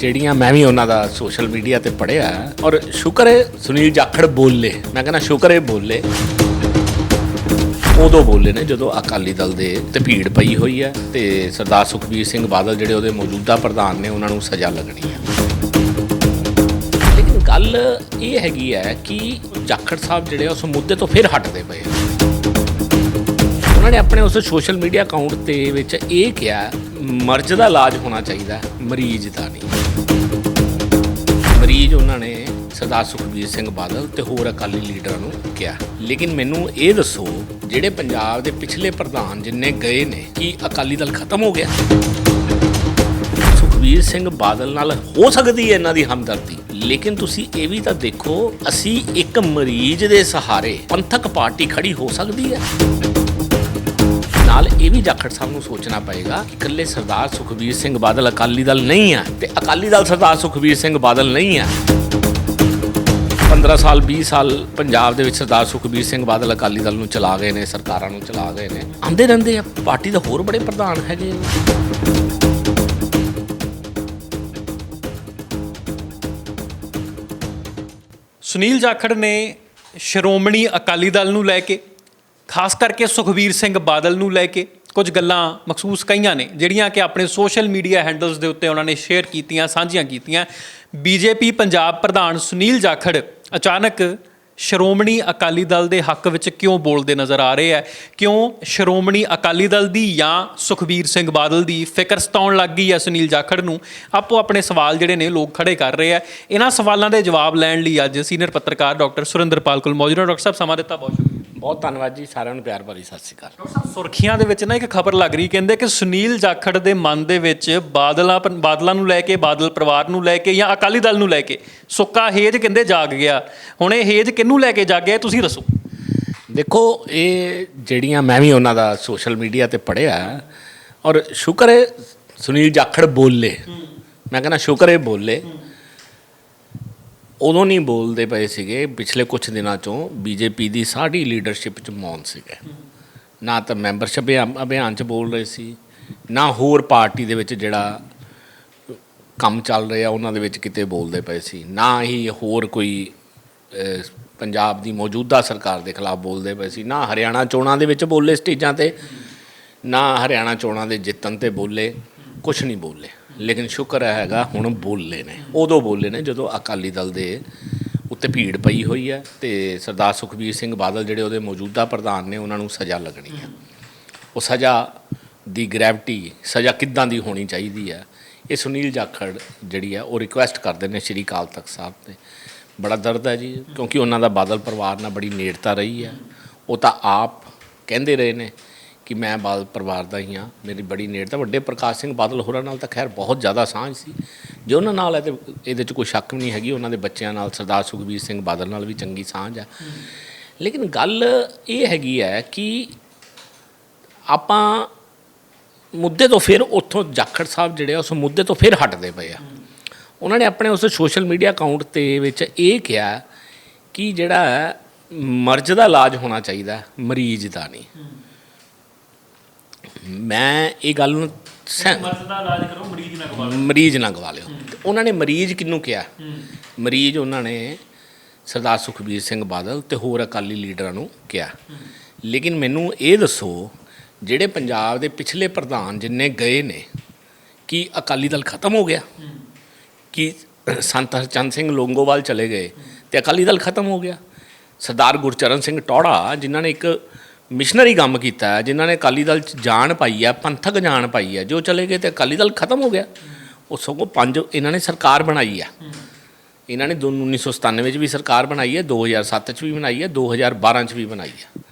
ਜਿਹੜੀਆਂ ਮੈਂ ਵੀ ਉਹਨਾਂ ਦਾ ਸੋਸ਼ਲ ਮੀਡੀਆ ਤੇ ਪੜਿਆ ਔਰ ਸ਼ੁਕਰ ਹੈ ਸੁਨੀਲ ਜਾਖੜ ਬੋਲੇ। ਮੈਂ ਕਹਿੰਦਾ, ਸ਼ੁਕਰ ਹੈ ਬੋਲੇ। ਉਦੋਂ ਬੋਲੇ ਨੇ ਜਦੋਂ ਅਕਾਲੀ ਦਲ ਦੇ ਤੇ ਭੀੜ ਪਈ ਹੋਈ ਹੈ ਤੇ ਸਰਦਾਰ ਸੁਖਬੀਰ ਸਿੰਘ ਬਾਦਲ ਜਿਹੜੇ ਉਹਦੇ ਮੌਜੂਦਾ ਪ੍ਰਧਾਨ ਨੇ, ਉਹਨਾਂ ਨੂੰ ਸਜ਼ਾ ਲੱਗਣੀ ਹੈ। ਲੇਕਿਨ ਗੱਲ ਇਹ ਹੈਗੀ ਹੈ ਕਿ ਜਾਖੜ ਸਾਹਿਬ ਜਿਹੜੇ ਆ, ਉਸ ਮੁੱਦੇ ਤੋਂ ਫਿਰ ਹਟਦੇ ਪਏ ਉਹਨਾਂ ਨੇ ਆਪਣੇ ਉਸ ਸੋਸ਼ਲ ਮੀਡੀਆ ਅਕਾਊਂਟ ਤੇ ਵਿੱਚ ਇਹ ਕਿਹਾ ਮਰਜ਼ ਦਾ ਇਲਾਜ ਹੋਣਾ ਚਾਹੀਦਾ ਮਰੀਜ਼ ਦਾ ਨਹੀਂ। ਮਰੀਜ਼ ਉਹਨਾਂ ਨੇ ਸਰਦਾਰ ਸੁਖਬੀਰ ਸਿੰਘ ਬਾਦਲ ਤੇ ਹੋਰ ਅਕਾਲੀ ਲੀਡਰਾਂ ਨੂੰ ਕਿਹਾ। ਲੇਕਿਨ ਮੈਨੂੰ ਇਹ ਦੱਸੋ, ਜਿਹੜੇ ਪੰਜਾਬ ਦੇ ਪਿਛਲੇ ਪ੍ਰਧਾਨ ਜਿੰਨੇ ਗਏ ਨੇ, ਕੀ ਅਕਾਲੀ ਦਲ ਖਤਮ ਹੋ ਗਿਆ? ਸੁਖਬੀਰ ਸਿੰਘ ਬਾਦਲ ਨਾਲ ਹੋ ਸਕਦੀ ਹੈ ਇਹਨਾਂ ਦੀ ਹਮਦਰਦੀ, ਲੇਕਿਨ ਤੁਸੀਂ ਇਹ ਵੀ ਤਾਂ ਦੇਖੋ, ਅਸੀਂ ਇੱਕ ਮਰੀਜ਼ ਦੇ ਸਹਾਰੇ ਪੰਥਕ ਪਾਰਟੀ ਖੜੀ ਹੋ ਸਕਦੀ ਹੈ। ਨਾਲ ਇਹ ਵੀ ਜਾਖੜ ਸਾਹਿਬ ਨੂੰ ਸੋਚਣਾ ਪਏਗਾ ਕਿ ਇਕੱਲੇ ਸਰਦਾਰ ਸੁਖਬੀਰ ਸਿੰਘ ਬਾਦਲ ਅਕਾਲੀ ਦਲ ਨਹੀਂ ਆ ਤੇ ਅਕਾਲੀ ਦਲ ਸਰਦਾਰ ਸੁਖਬੀਰ ਸਿੰਘ ਬਾਦਲ ਨਹੀਂ ਆ 15 ਸਾਲ 20 ਸਾਲ ਪੰਜਾਬ ਦੇ ਵਿੱਚ ਸਰਦਾਰ ਸੁਖਬੀਰ ਸਿੰਘ ਬਾਦਲ ਅਕਾਲੀ ਦਲ ਨੂੰ ਚਲਾ ਗਏ ਨੇ, ਸਰਕਾਰਾਂ ਨੂੰ ਚਲਾ ਗਏ ਨੇ ਆਉਂਦੇ ਰਹਿੰਦੇ ਆ, ਪਾਰਟੀ ਦੇ ਹੋਰ ਬੜੇ ਪ੍ਰਧਾਨ ਹੈਗੇ ਆ। ਸੁਨੀਲ ਜਾਖੜ ਨੇ ਸ਼੍ਰੋਮਣੀ ਅਕਾਲੀ ਦਲ ਨੂੰ ਲੈ ਕੇ ਖਾਸ ਕਰਕੇ ਸੁਖਬੀਰ ਸਿੰਘ ਬਾਦਲ ਨੂੰ ਲੈ ਕੇ ਕੁਝ ਗੱਲਾਂ ਮਖਸੂਸ ਕਈਆਂ ਨੇ, ਜਿਹੜੀਆਂ ਕਿ ਆਪਣੇ ਸੋਸ਼ਲ ਮੀਡੀਆ ਹੈਂਡਲਸ ਦੇ ਉੱਤੇ ਉਹਨਾਂ ਨੇ ਸ਼ੇਅਰ ਕੀਤੀਆਂ, ਸਾਂਝੀਆਂ ਕੀਤੀਆਂ। ਬੀਜੇਪੀ ਪੰਜਾਬ ਪ੍ਰਧਾਨ ਸੁਨੀਲ ਜਾਖੜ ਅਚਾਨਕ ਸ਼੍ਰੋਮਣੀ ਅਕਾਲੀ ਦਲ ਦੇ ਹੱਕ ਵਿੱਚ ਕਿਉਂ ਬੋਲਦੇ ਨਜ਼ਰ ਆ ਰਹੇ ਹੈ ਕਿਉਂ ਸ਼੍ਰੋਮਣੀ ਅਕਾਲੀ ਦਲ ਦੀ ਜਾਂ ਸੁਖਬੀਰ ਸਿੰਘ ਬਾਦਲ ਦੀ ਫਿਕਰ ਸਤਾਉਣ ਲੱਗ ਗਈ ਹੈ ਸੁਨੀਲ ਜਾਖੜ ਨੂੰ? ਆਪੋ ਆਪਣੇ ਸਵਾਲ ਜਿਹੜੇ ਨੇ ਲੋਕ ਖੜੇ ਕਰ ਰਹੇ ਆ। ਇਹਨਾਂ ਸਵਾਲਾਂ ਦੇ ਜਵਾਬ ਲੈਣ ਲਈ ਅੱਜ ਸੀਨੀਅਰ ਪੱਤਰਕਾਰ ਡਾਕਟਰ ਸੁਰਿੰਦਰਪਾਲ ਕੋਲ ਮੌਜੂਦ ਡਾਕਟਰ ਸਾਹਿਬ, ਸਮਾਂ ਦਿੱਤਾ ਬਹੁਤ ਸ਼ੁਕਰੀਆ। ਬਹੁਤ ਧੰਨਵਾਦ ਜੀ ਸਾਰਿਆਂ ਨੂੰ ਪਿਆਰ ਭਰੀ ਸਤਿ ਸ਼੍ਰੀ ਅਕਾਲ। ਸੁਰਖੀਆਂ ਦੇ ਵਿੱਚ ਨਾ ਇੱਕ ਖਬਰ ਲੱਗ ਰਹੀ ਕਹਿੰਦੇ ਕਿ ਸੁਨੀਲ ਜਾਖੜ ਦੇ ਮਨ ਦੇ ਵਿੱਚ ਬਾਦਲਾਂ ਬਾਦਲਾਂ ਨੂੰ ਲੈ ਕੇ ਬਾਦਲ ਪਰਿਵਾਰ ਨੂੰ ਲੈ ਕੇ ਜਾਂ ਅਕਾਲੀ ਦਲ ਨੂੰ ਲੈ ਕੇ ਸੁੱਕਾ ਹੇਜ ਕਹਿੰਦੇ ਜਾਗ ਗਿਆ। ਹੁਣ ਇਹ ਹੇਜ ਕਿਹਨੂੰ ਲੈ ਕੇ ਜਾਗਿਆ ਤੁਸੀਂ ਦੱਸੋ। ਦੇਖੋ ਇਹ ਜਿਹੜੀਆਂ ਮੈਂ ਵੀ ਉਹਨਾਂ ਦਾ ਸੋਸ਼ਲ ਮੀਡੀਆ ਤੇ ਪੜਿਆ ਔਰ ਸ਼ੁਕਰ ਹੈ ਸੁਨੀਲ ਜਾਖੜ ਬੋਲੇ। ਮੈਂ ਕਹਿੰਦਾ ਸ਼ੁਕਰ ਹੈ ਬੋਲੇ। ਉਦੋਂ ਨਹੀਂ ਬੋਲਦੇ ਪਏ ਸੀਗੇ, ਪਿਛਲੇ ਕੁਝ ਦਿਨਾਂ ਤੋਂ ਬੀਜੇਪੀ ਦੀ ਸਾਰੀ ਲੀਡਰਸ਼ਿਪ ਚ ਮੌਨ ਸੀਗਾ। ਨਾ ਤਾਂ ਮੈਂਬਰਸ਼ਿਪ ਅਭਿਆਨ ਚ ਬੋਲ ਰਹੇ ਸੀ, ਨਾ ਹੋਰ ਪਾਰਟੀ ਦੇ ਵਿੱਚ ਜਿਹੜਾ ਕੰਮ ਚੱਲ ਰਿਹਾ, ਉਹਨਾਂ ਦੇ ਵਿੱਚ ਕਿਤੇ ਬੋਲਦੇ ਪਏ ਸੀ। ਨਾ ਹੀ ਹੋਰ ਕੋਈ ਪੰਜਾਬ ਦੀ ਮੌਜੂਦਾ ਸਰਕਾਰ ਦੇ ਖਿਲਾਫ ਬੋਲਦੇ ਪਏ ਸੀ। ਨਾ ਹਰਿਆਣਾ ਚੋਣਾਂ ਦੇ ਵਿੱਚ ਬੋਲੇ ਸਟੇਜਾਂ ਤੇ, ਨਾ ਹਰਿਆਣਾ ਚੋਣਾਂ ਦੇ ਜਿੱਤਣ ਤੇ ਬੋਲੇ ਕੁਝ ਨਹੀਂ ਬੋਲੇ। ਲੇਕਿਨ ਸ਼ੁਕਰ ਹੈਗਾ, ਹੁਣ ਬੋਲੇ ਨੇ। ਉਦੋਂ ਬੋਲੇ ਨੇ ਜਦੋਂ ਅਕਾਲੀ ਦਲ ਦੇ ਉੱਤੇ ਭੀੜ ਪਈ ਹੋਈ ਹੈ ਤੇ ਸਰਦਾਰ ਸੁਖਬੀਰ ਸਿੰਘ ਬਾਦਲ ਜਿਹੜੇ ਉਹਦੇ ਮੌਜੂਦਾ ਪ੍ਰਧਾਨ ਨੇ, ਉਹਨਾਂ ਨੂੰ ਸਜ਼ਾ ਲੱਗਣੀ ਹੈ। ਉਹ ਸਜ਼ਾ ਦੀ ਗ੍ਰੈਵਿਟੀ ਸਜ਼ਾ ਕਿੱਦਾਂ ਦੀ ਹੋਣੀ ਚਾਹੀਦੀ ਹੈ, ਇਹ ਸੁਨੀਲ ਜਾਖੜ ਜਿਹੜੀ ਹੈ, ਉਹ ਰਿਕੁਐਸਟ ਕਰਦੇ ਨੇ ਸ਼੍ਰੀ ਅਕਾਲ ਤਖਤ ਸਾਹਿਬ ਤੇ। ਬੜਾ ਦਰਦ ਹੈ ਜੀ, ਕਿਉਂਕਿ ਉਹਨਾਂ ਦਾ ਬਾਦਲ ਪਰਿਵਾਰ ਨਾਲ ਬੜੀ ਨੇੜਤਾ ਰਹੀ ਹੈ। ਉਹ ਤਾਂ ਆਪ ਕਹਿੰਦੇ ਰਹੇ ਨੇ ਕਿ ਮੈਂ ਬਾਦਲ ਪਰਿਵਾਰ ਦਾ ਹੀ ਹਾਂ, ਮੇਰੀ ਬੜੀ ਨੇੜਤਾ, ਵੱਡੇ ਪ੍ਰਕਾਸ਼ ਸਿੰਘ ਬਾਦਲ ਹੋਰਾਂ ਨਾਲ ਤਾਂ ਖੈਰ ਬਹੁਤ ਜ਼ਿਆਦਾ ਸਾਂਝ ਸੀ। ਜੇ ਉਹਨਾਂ ਨਾਲ ਹੈ ਤੇ ਇਹਦੇ 'ਚ ਕੋਈ ਸ਼ੱਕ ਵੀ ਨਹੀਂ ਹੈਗੀ, ਉਹਨਾਂ ਦੇ ਬੱਚਿਆਂ ਨਾਲ ਸਰਦਾਰ ਸੁਖਬੀਰ ਸਿੰਘ ਬਾਦਲ ਨਾਲ ਵੀ ਚੰਗੀ ਸਾਂਝ ਆ। ਲੇਕਿਨ ਗੱਲ ਇਹ ਹੈਗੀ ਹੈ ਕਿ ਆਪਾਂ ਮੁੱਦੇ ਤੋਂ ਫਿਰ ਉੱਥੋਂ ਜਾਖੜ ਸਾਹਿਬ ਜਿਹੜੇ ਆ, ਉਸ ਮੁੱਦੇ ਤੋਂ ਫਿਰ ਹਟਦੇ ਪਏ ਆ। ਉਹਨਾਂ ਨੇ ਆਪਣੇ ਉਸ ਸੋਸ਼ਲ ਮੀਡੀਆ ਅਕਾਊਂਟ ਤੇ ਵਿੱਚ ਇਹ ਕਿਹਾ ਕਿ ਜਿਹੜਾ ਮਰਜ਼ ਦਾ ਇਲਾਜ ਹੋਣਾ ਚਾਹੀਦਾ, ਮਰੀਜ਼ ਦਾ ਨਹੀਂ। ਮੈਂ ਇਹ ਗੱਲ ਨੂੰ ਮਰਜ਼ ਦਾ ਇਲਾਜ ਕਰੋ ਮਰੀਜ਼ ਨਾ ਮਰੀਜ਼ ਨਾ ਗਵਾ ਲਿਓ। ਉਹਨਾਂ ਨੇ ਮਰੀਜ਼ ਕਿਹਨੂੰ ਕਿਹਾ? ਮਰੀਜ਼ ਉਹਨਾਂ ਨੇ ਸਰਦਾਰ ਸੁਖਬੀਰ ਸਿੰਘ ਬਾਦਲ ਤੇ ਹੋਰ ਅਕਾਲੀ ਲੀਡਰਾਂ ਨੂੰ ਕਿਹਾ। ਲੇਕਿਨ ਮੈਨੂੰ ਇਹ ਦੱਸੋ ਜਿਹੜੇ ਪੰਜਾਬ ਦੇ ਪਿਛਲੇ ਪ੍ਰਧਾਨ ਜਿੰਨੇ ਗਏ ਨੇ ਕੀ ਅਕਾਲੀ ਦਲ ਖਤਮ ਹੋ ਗਿਆ? ਕਿ ਸੰਤ ਹਰਚੰਦ ਸਿੰਘ ਲੋਂਗੋਵਾਲ ਚਲੇ ਗਏ ਤੇ ਅਕਾਲੀ ਦਲ ਖਤਮ ਹੋ ਗਿਆ? ਸਰਦਾਰ ਗੁਰਚਰਨ ਸਿੰਘ ਟੌੜਾ ਜਿਨ੍ਹਾਂ ਨੇ ਇੱਕ ਮਿਸ਼ਨਰੀ ਕੰਮ ਕੀਤਾ ਹੈ, ਜਿਨ੍ਹਾਂ ਨੇ ਅਕਾਲੀ ਦਲ ਚ ਜਾਨ ਪਾਈ ਹੈ, ਪੰਥਕ ਜਾਨ ਪਾਈ ਹੈ, ਜੋ ਚਲੇ ਗਏ ਤੇ ਅਕਾਲੀ ਦਲ ਖਤਮ ਹੋ ਗਿਆ। ਉਹ ਸਗੋਂ ਪੰਜ, ਇਹਨਾਂ ਨੇ ਸਰਕਾਰ ਬਣਾਈ ਹੈ। ਇਹਨਾਂ ਨੇ ਦੋ- 1997 ਵਿੱਚ ਵੀ ਸਰਕਾਰ ਬਣਾਈ ਹੈ 2007 ਚ ਵੀ ਬਣਾਈ ਹੈ 2012 ਚ ਵੀ ਬਣਾਈ ਹੈ।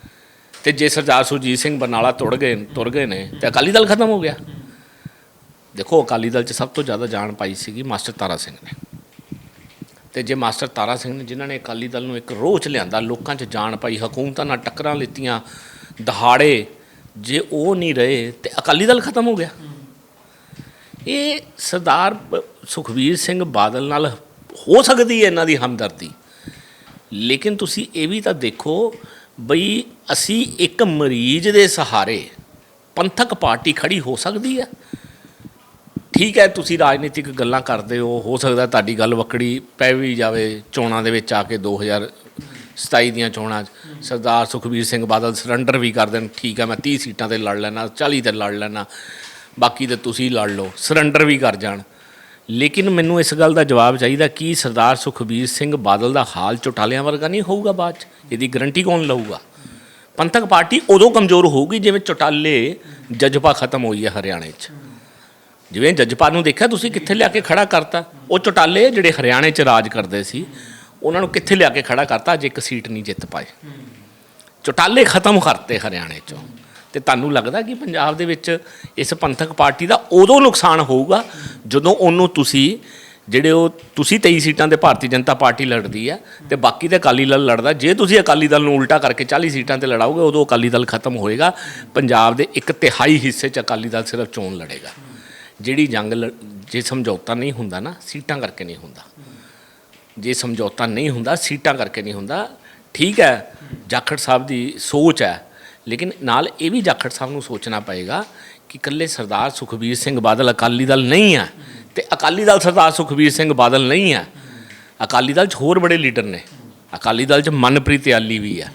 ਤੇ ਜੇ ਸਰਦਾਰ ਸੁਰਜੀਤ ਸਿੰਘ ਬਰਨਾਲਾ ਤੁਰ ਗਏ ਤੁਰ ਗਏ ਨੇ, ਤੇ ਅਕਾਲੀ ਦਲ ਖਤਮ ਹੋ ਗਿਆ। ਦੇਖੋ, ਅਕਾਲੀ ਦਲ 'ਚ ਸਭ ਤੋਂ ਜ਼ਿਆਦਾ ਜਾਣ ਪਾਈ ਸੀਗੀ ਮਾਸਟਰ ਤਾਰਾ ਸਿੰਘ ਨੇ। ਤੇ ਜੇ ਮਾਸਟਰ ਤਾਰਾ ਸਿੰਘ ਨੇ ਜਿਨ੍ਹਾਂ ਨੇ ਅਕਾਲੀ ਦਲ ਨੂੰ ਇੱਕ ਰੋਚ ਲਿਆਂਦਾ, ਲੋਕਾਂ 'ਚ ਜਾਣ ਪਾਈ, ਹਕੂਮਤਾਂ ਨਾਲ ਟੱਕਰਾਂ ਲਿੱਤੀਆਂ, ਦਹਾੜੇ, ਜੇ ਉਹ ਨਹੀਂ ਰਹੇ ਤੇ ਅਕਾਲੀ ਦਲ ਖਤਮ ਹੋ ਗਿਆ। ਇਹ ਸਰਦਾਰ ਬ- ਸੁਖਬੀਰ ਸਿੰਘ ਬਾਦਲ ਨਾਲ ਹੋ ਸਕਦੀ ਹੈ ਇਹਨਾਂ ਦੀ ਹਮਦਰਦੀ। ਲੇਕਿਨ ਤੁਸੀਂ ਇਹ ਵੀ ਤਾਂ ਦੇਖੋ ਬਈ ਅਸੀਂ ਇੱਕ ਮਰੀਜ਼ ਦੇ ਸਹਾਰੇ ਪੰਥਕ ਪਾਰਟੀ ਖੜੀ ਹੋ ਸਕਦੀ ਹੈ। ਠੀਕ ਹੈ, ਤੁਸੀਂ ਰਾਜਨੀਤਿਕ ਗੱਲਾਂ ਕਰਦੇ ਹੋ ਹੋ ਸਕਦਾ ਤੁਹਾਡੀ ਗੱਲ ਵੱਖੜੀ ਪੈ ਵੀ ਜਾਵੇ ਚੋਣਾਂ ਦੇ ਵਿੱਚ ਆ ਕੇ 2027 ਦੀਆਂ ਚੋਣਾਂ 'ਚ। ਸਰਦਾਰ ਸੁਖਬੀਰ ਸਿੰਘ ਬਾਦਲ ਸਰੈਂਡਰ ਵੀ ਕਰ ਦੇਣ, ਠੀਕ ਹੈ, ਮੈਂ 30 ਸੀਟਾਂ ਤੇ ਲੜ ਲੈਣਾ 40 ਤੇ ਲੜ ਲੈਣਾ ਬਾਕੀ ਤੇ ਤੁਸੀਂ ਲੜ ਲਓ ਸਰੈਂਡਰ ਵੀ ਕਰ ਜਾਣ। ਲੇਕਿਨ ਮੈਨੂੰ ਇਸ ਗੱਲ ਦਾ ਜਵਾਬ ਚਾਹੀਦਾ ਕਿ ਸਰਦਾਰ ਸੁਖਬੀਰ ਸਿੰਘ ਬਾਦਲ ਦਾ ਹਾਲ ਚੁਟਾਲਿਆਂ ਵਰਗਾ ਨਹੀਂ ਹੋਊਗਾ ਬਾਅਦ 'ਚ, ਇਹਦੀ ਗਰੰਟੀ ਕੌਣ ਲਊਗਾ? ਪੰਥਕ ਪਾਰਟੀ ਉਦੋਂ ਕਮਜ਼ੋਰ ਹੋਊਗੀ ਜਿਵੇਂ ਚੁਟਾਲੇ ਜਜ਼ਬਾ ਖਤਮ ਹੋਈ ਹੈ ਹਰਿਆਣੇ 'ਚ। ਜਿਵੇਂ ਜੱਜਪਾਲ ਨੂੰ ਦੇਖਿਆ, ਤੁਸੀਂ ਕਿੱਥੇ ਲਿਆ ਕੇ ਖੜਾ ਕਰਤਾ? ਉਹ ਚੁਟਾਲੇ ਜਿਹੜੇ ਹਰਿਆਣੇ 'ਚ ਰਾਜ ਕਰਦੇ ਸੀ, ਉਹਨਾਂ ਨੂੰ ਕਿੱਥੇ ਲਿਆ ਕੇ ਖੜਾ ਕਰਤਾ? ਅੱਜ ਇੱਕ ਸੀਟ ਨਹੀਂ ਜਿੱਤ ਪਾਏ। ਚੁਟਾਲੇ ਖਤਮ ਕਰਤੇ ਹਰਿਆਣੇ 'ਚੋਂ। ਤੇ ਤੁਹਾਨੂੰ ਲੱਗਦਾ ਕਿ ਪੰਜਾਬ ਦੇ ਵਿੱਚ ਇਸ ਪੰਥਕ ਪਾਰਟੀ ਦਾ ਉਦੋਂ ਨੁਕਸਾਨ ਹੋਊਗਾ, ਜਦੋਂ ਉਹਨੂੰ ਤੁਸੀਂ, ਜਿਹੜੇ ਉਹ ਤੁਸੀਂ 23 ਸੀਟਾਂ ਤੇ ਭਾਰਤੀ ਜਨਤਾ ਪਾਰਟੀ ਲੜਦੀ ਆ, ਤੇ ਬਾਕੀ ਤੇ ਅਕਾਲੀ ਦਲ ਲੜਦਾ। ਜੇ ਤੁਸੀਂ ਅਕਾਲੀ ਦਲ ਨੂੰ ਉਲਟਾ ਕਰਕੇ 40 ਸੀਟਾਂ ਤੇ ਲੜਾਓਗੇ, ਉਦੋਂ ਅਕਾਲੀ ਦਲ ਖਤਮ ਹੋਏਗਾ। ਪੰਜਾਬ ਦੇ ਇੱਕ ਤਿਹਾਈ ਹਿੱਸੇ 'ਚ ਅਕਾਲੀ ਦਲ ਸਿਰਫ ਚੋਣ ਲੜੇਗਾ। ਜਿਹੜੀ ਜੰਗ ਲੜ- ਜੇ ਸਮਝੌਤਾ ਨਹੀਂ ਹੁੰਦਾ ਨਾ ਸੀਟਾਂ ਕਰਕੇ ਨਹੀਂ ਹੁੰਦਾ। ਜੇ ਸਮਝੌਤਾ ਨਹੀਂ ਹੁੰਦਾ ਸੀਟਾਂ ਕਰਕੇ ਨਹੀਂ ਹੁੰਦਾ। ਠੀਕ ਹੈ ਜਾਖੜ ਸਾਹਿਬ ਦੀ ਸੋਚ ਹੈ। ਲੇਕਿਨ ਨਾਲ ਇਹ ਵੀ ਜਾਖੜ ਸਾਹਿਬ ਨੂੰ ਸੋਚਣਾ ਪਏਗਾ ਕਿ ਇਕੱਲੇ ਸਰਦਾਰ ਸੁਖਬੀਰ ਸਿੰਘ ਬਾਦਲ ਅਕਾਲੀ ਦਲ ਨਹੀਂ ਹੈ ਤੇ ਅਕਾਲੀ ਦਲ ਸਰਦਾਰ ਸੁਖਬੀਰ ਸਿੰਘ ਬਾਦਲ ਨਹੀਂ ਹੈ। ਅਕਾਲੀ ਦਲ 'ਚ ਹੋਰ ਬੜੇ ਲੀਡਰ ਨੇ। ਅਕਾਲੀ ਦਲ 'ਚ ਮਨਪ੍ਰੀਤ ਆਲੀ ਵੀ ਹੈ।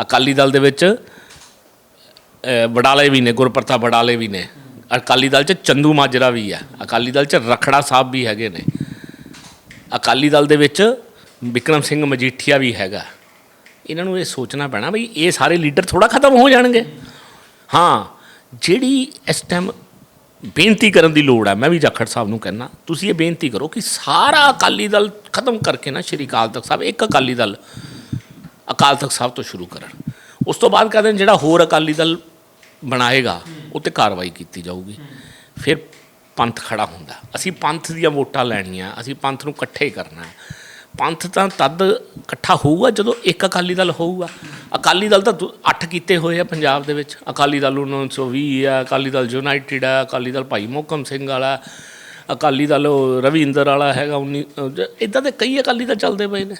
ਅਕਾਲੀ ਦਲ ਦੇ ਵਿੱਚ ਅ, ਵਡਾਲੇ ਵੀ ਨੇ ਗੁਰਪ੍ਰਤਾਪ ਬੜਾਲੇ ਵੀ ਨੇ। ਅਕਾਲੀ ਦਲ 'ਚ ਚੰਦੂ ਮਾਜਰਾ ਵੀ ਹੈ। ਅਕਾਲੀ ਦਲ 'ਚ ਰਖੜਾ ਸਾਹਿਬ ਵੀ ਹੈਗੇ ਨੇ। ਅਕਾਲੀ ਦਲ ਦੇ ਵਿੱਚ ਵਿਕਰਮ ਸਿੰਘ ਮਜੀਠੀਆ ਵੀ ਹੈਗਾ। ਇਹਨਾਂ ਨੂੰ ਇਹ ਸੋਚਣਾ ਪੈਣਾ ਬਈ ਇਹ ਸਾਰੇ ਲੀਡਰ ਥੋੜਾ ਖਤਮ ਹੋ ਜਾਣਗੇ। ਹਾਂ, ਜਿਹੜੀ ਇਸ ਟਾਈਮ ਬੇਨਤੀ ਕਰਨ ਦੀ ਲੋੜ ਹੈ, ਮੈਂ ਵੀ ਜਾਖੜ ਸਾਹਿਬ ਨੂੰ ਕਹਿਣਾ ਤੁਸੀਂ ਇਹ ਬੇਨਤੀ ਕਰੋ ਕਿ ਸਾਰਾ ਅਕਾਲੀ ਦਲ ਖਤਮ ਕਰਕੇ ਨਾ ਸ਼੍ਰੀ ਅਕਾਲ ਤਖਤ ਸਾਹਿਬ, ਇੱਕ ਅਕਾਲੀ ਦਲ ਅਕਾਲ ਤਖਤ ਸਾਹਿਬ ਤੋਂ ਸ਼ੁਰੂ ਕਰਨ। ਉਸ ਤੋਂ ਬਾਅਦ ਕਹਿੰਦੇ ਨੇ ਜਿਹੜਾ ਹੋਰ ਅਕਾਲੀ ਦਲ ਬਣਾਏਗਾ ਉਹ ਤੇ ਕਾਰਵਾਈ ਕੀਤੀ ਜਾਊਗੀ। ਫਿਰ ਪੰਥ ਖੜਾ ਹੁੰਦਾ। ਅਸੀਂ ਪੰਥ ਦੀਆਂ ਵੋਟਾਂ ਲੈਣੀਆਂ, ਅਸੀਂ ਪੰਥ ਨੂੰ ਇਕੱਠੇ ਕਰਨਾ। ਪੰਥ ਤਾਂ ਤਦ ਇਕੱਠਾ ਹੋਊਗਾ ਜਦੋਂ ਇੱਕ ਅਕਾਲੀ ਦਲ ਹੋਊਗਾ। ਅਕਾਲੀ ਦਲ ਤਾਂ ਦੁ- ਅੱਠ ਕੀਤੇ ਹੋਏ ਆ ਪੰਜਾਬ ਦੇ ਵਿੱਚ। ਅਕਾਲੀ ਦਲ 1920 ਆ, ਅਕਾਲੀ ਦਲ ਯੂਨਾਈਟਿਡ ਆ, ਅਕਾਲੀ ਦਲ ਭਾਈ ਮੋਕਮ ਸਿੰਘ ਵਾਲਾ, ਅਕਾਲੀ ਦਲ ਰਵਿੰਦਰ ਵਾਲਾ ਹੈਗਾ 19 ਇਦਾਂ ਦੇ ਕਈ ਅਕਾਲੀ ਦਲ ਚੱਲਦੇ ਪਏ ਨੇ।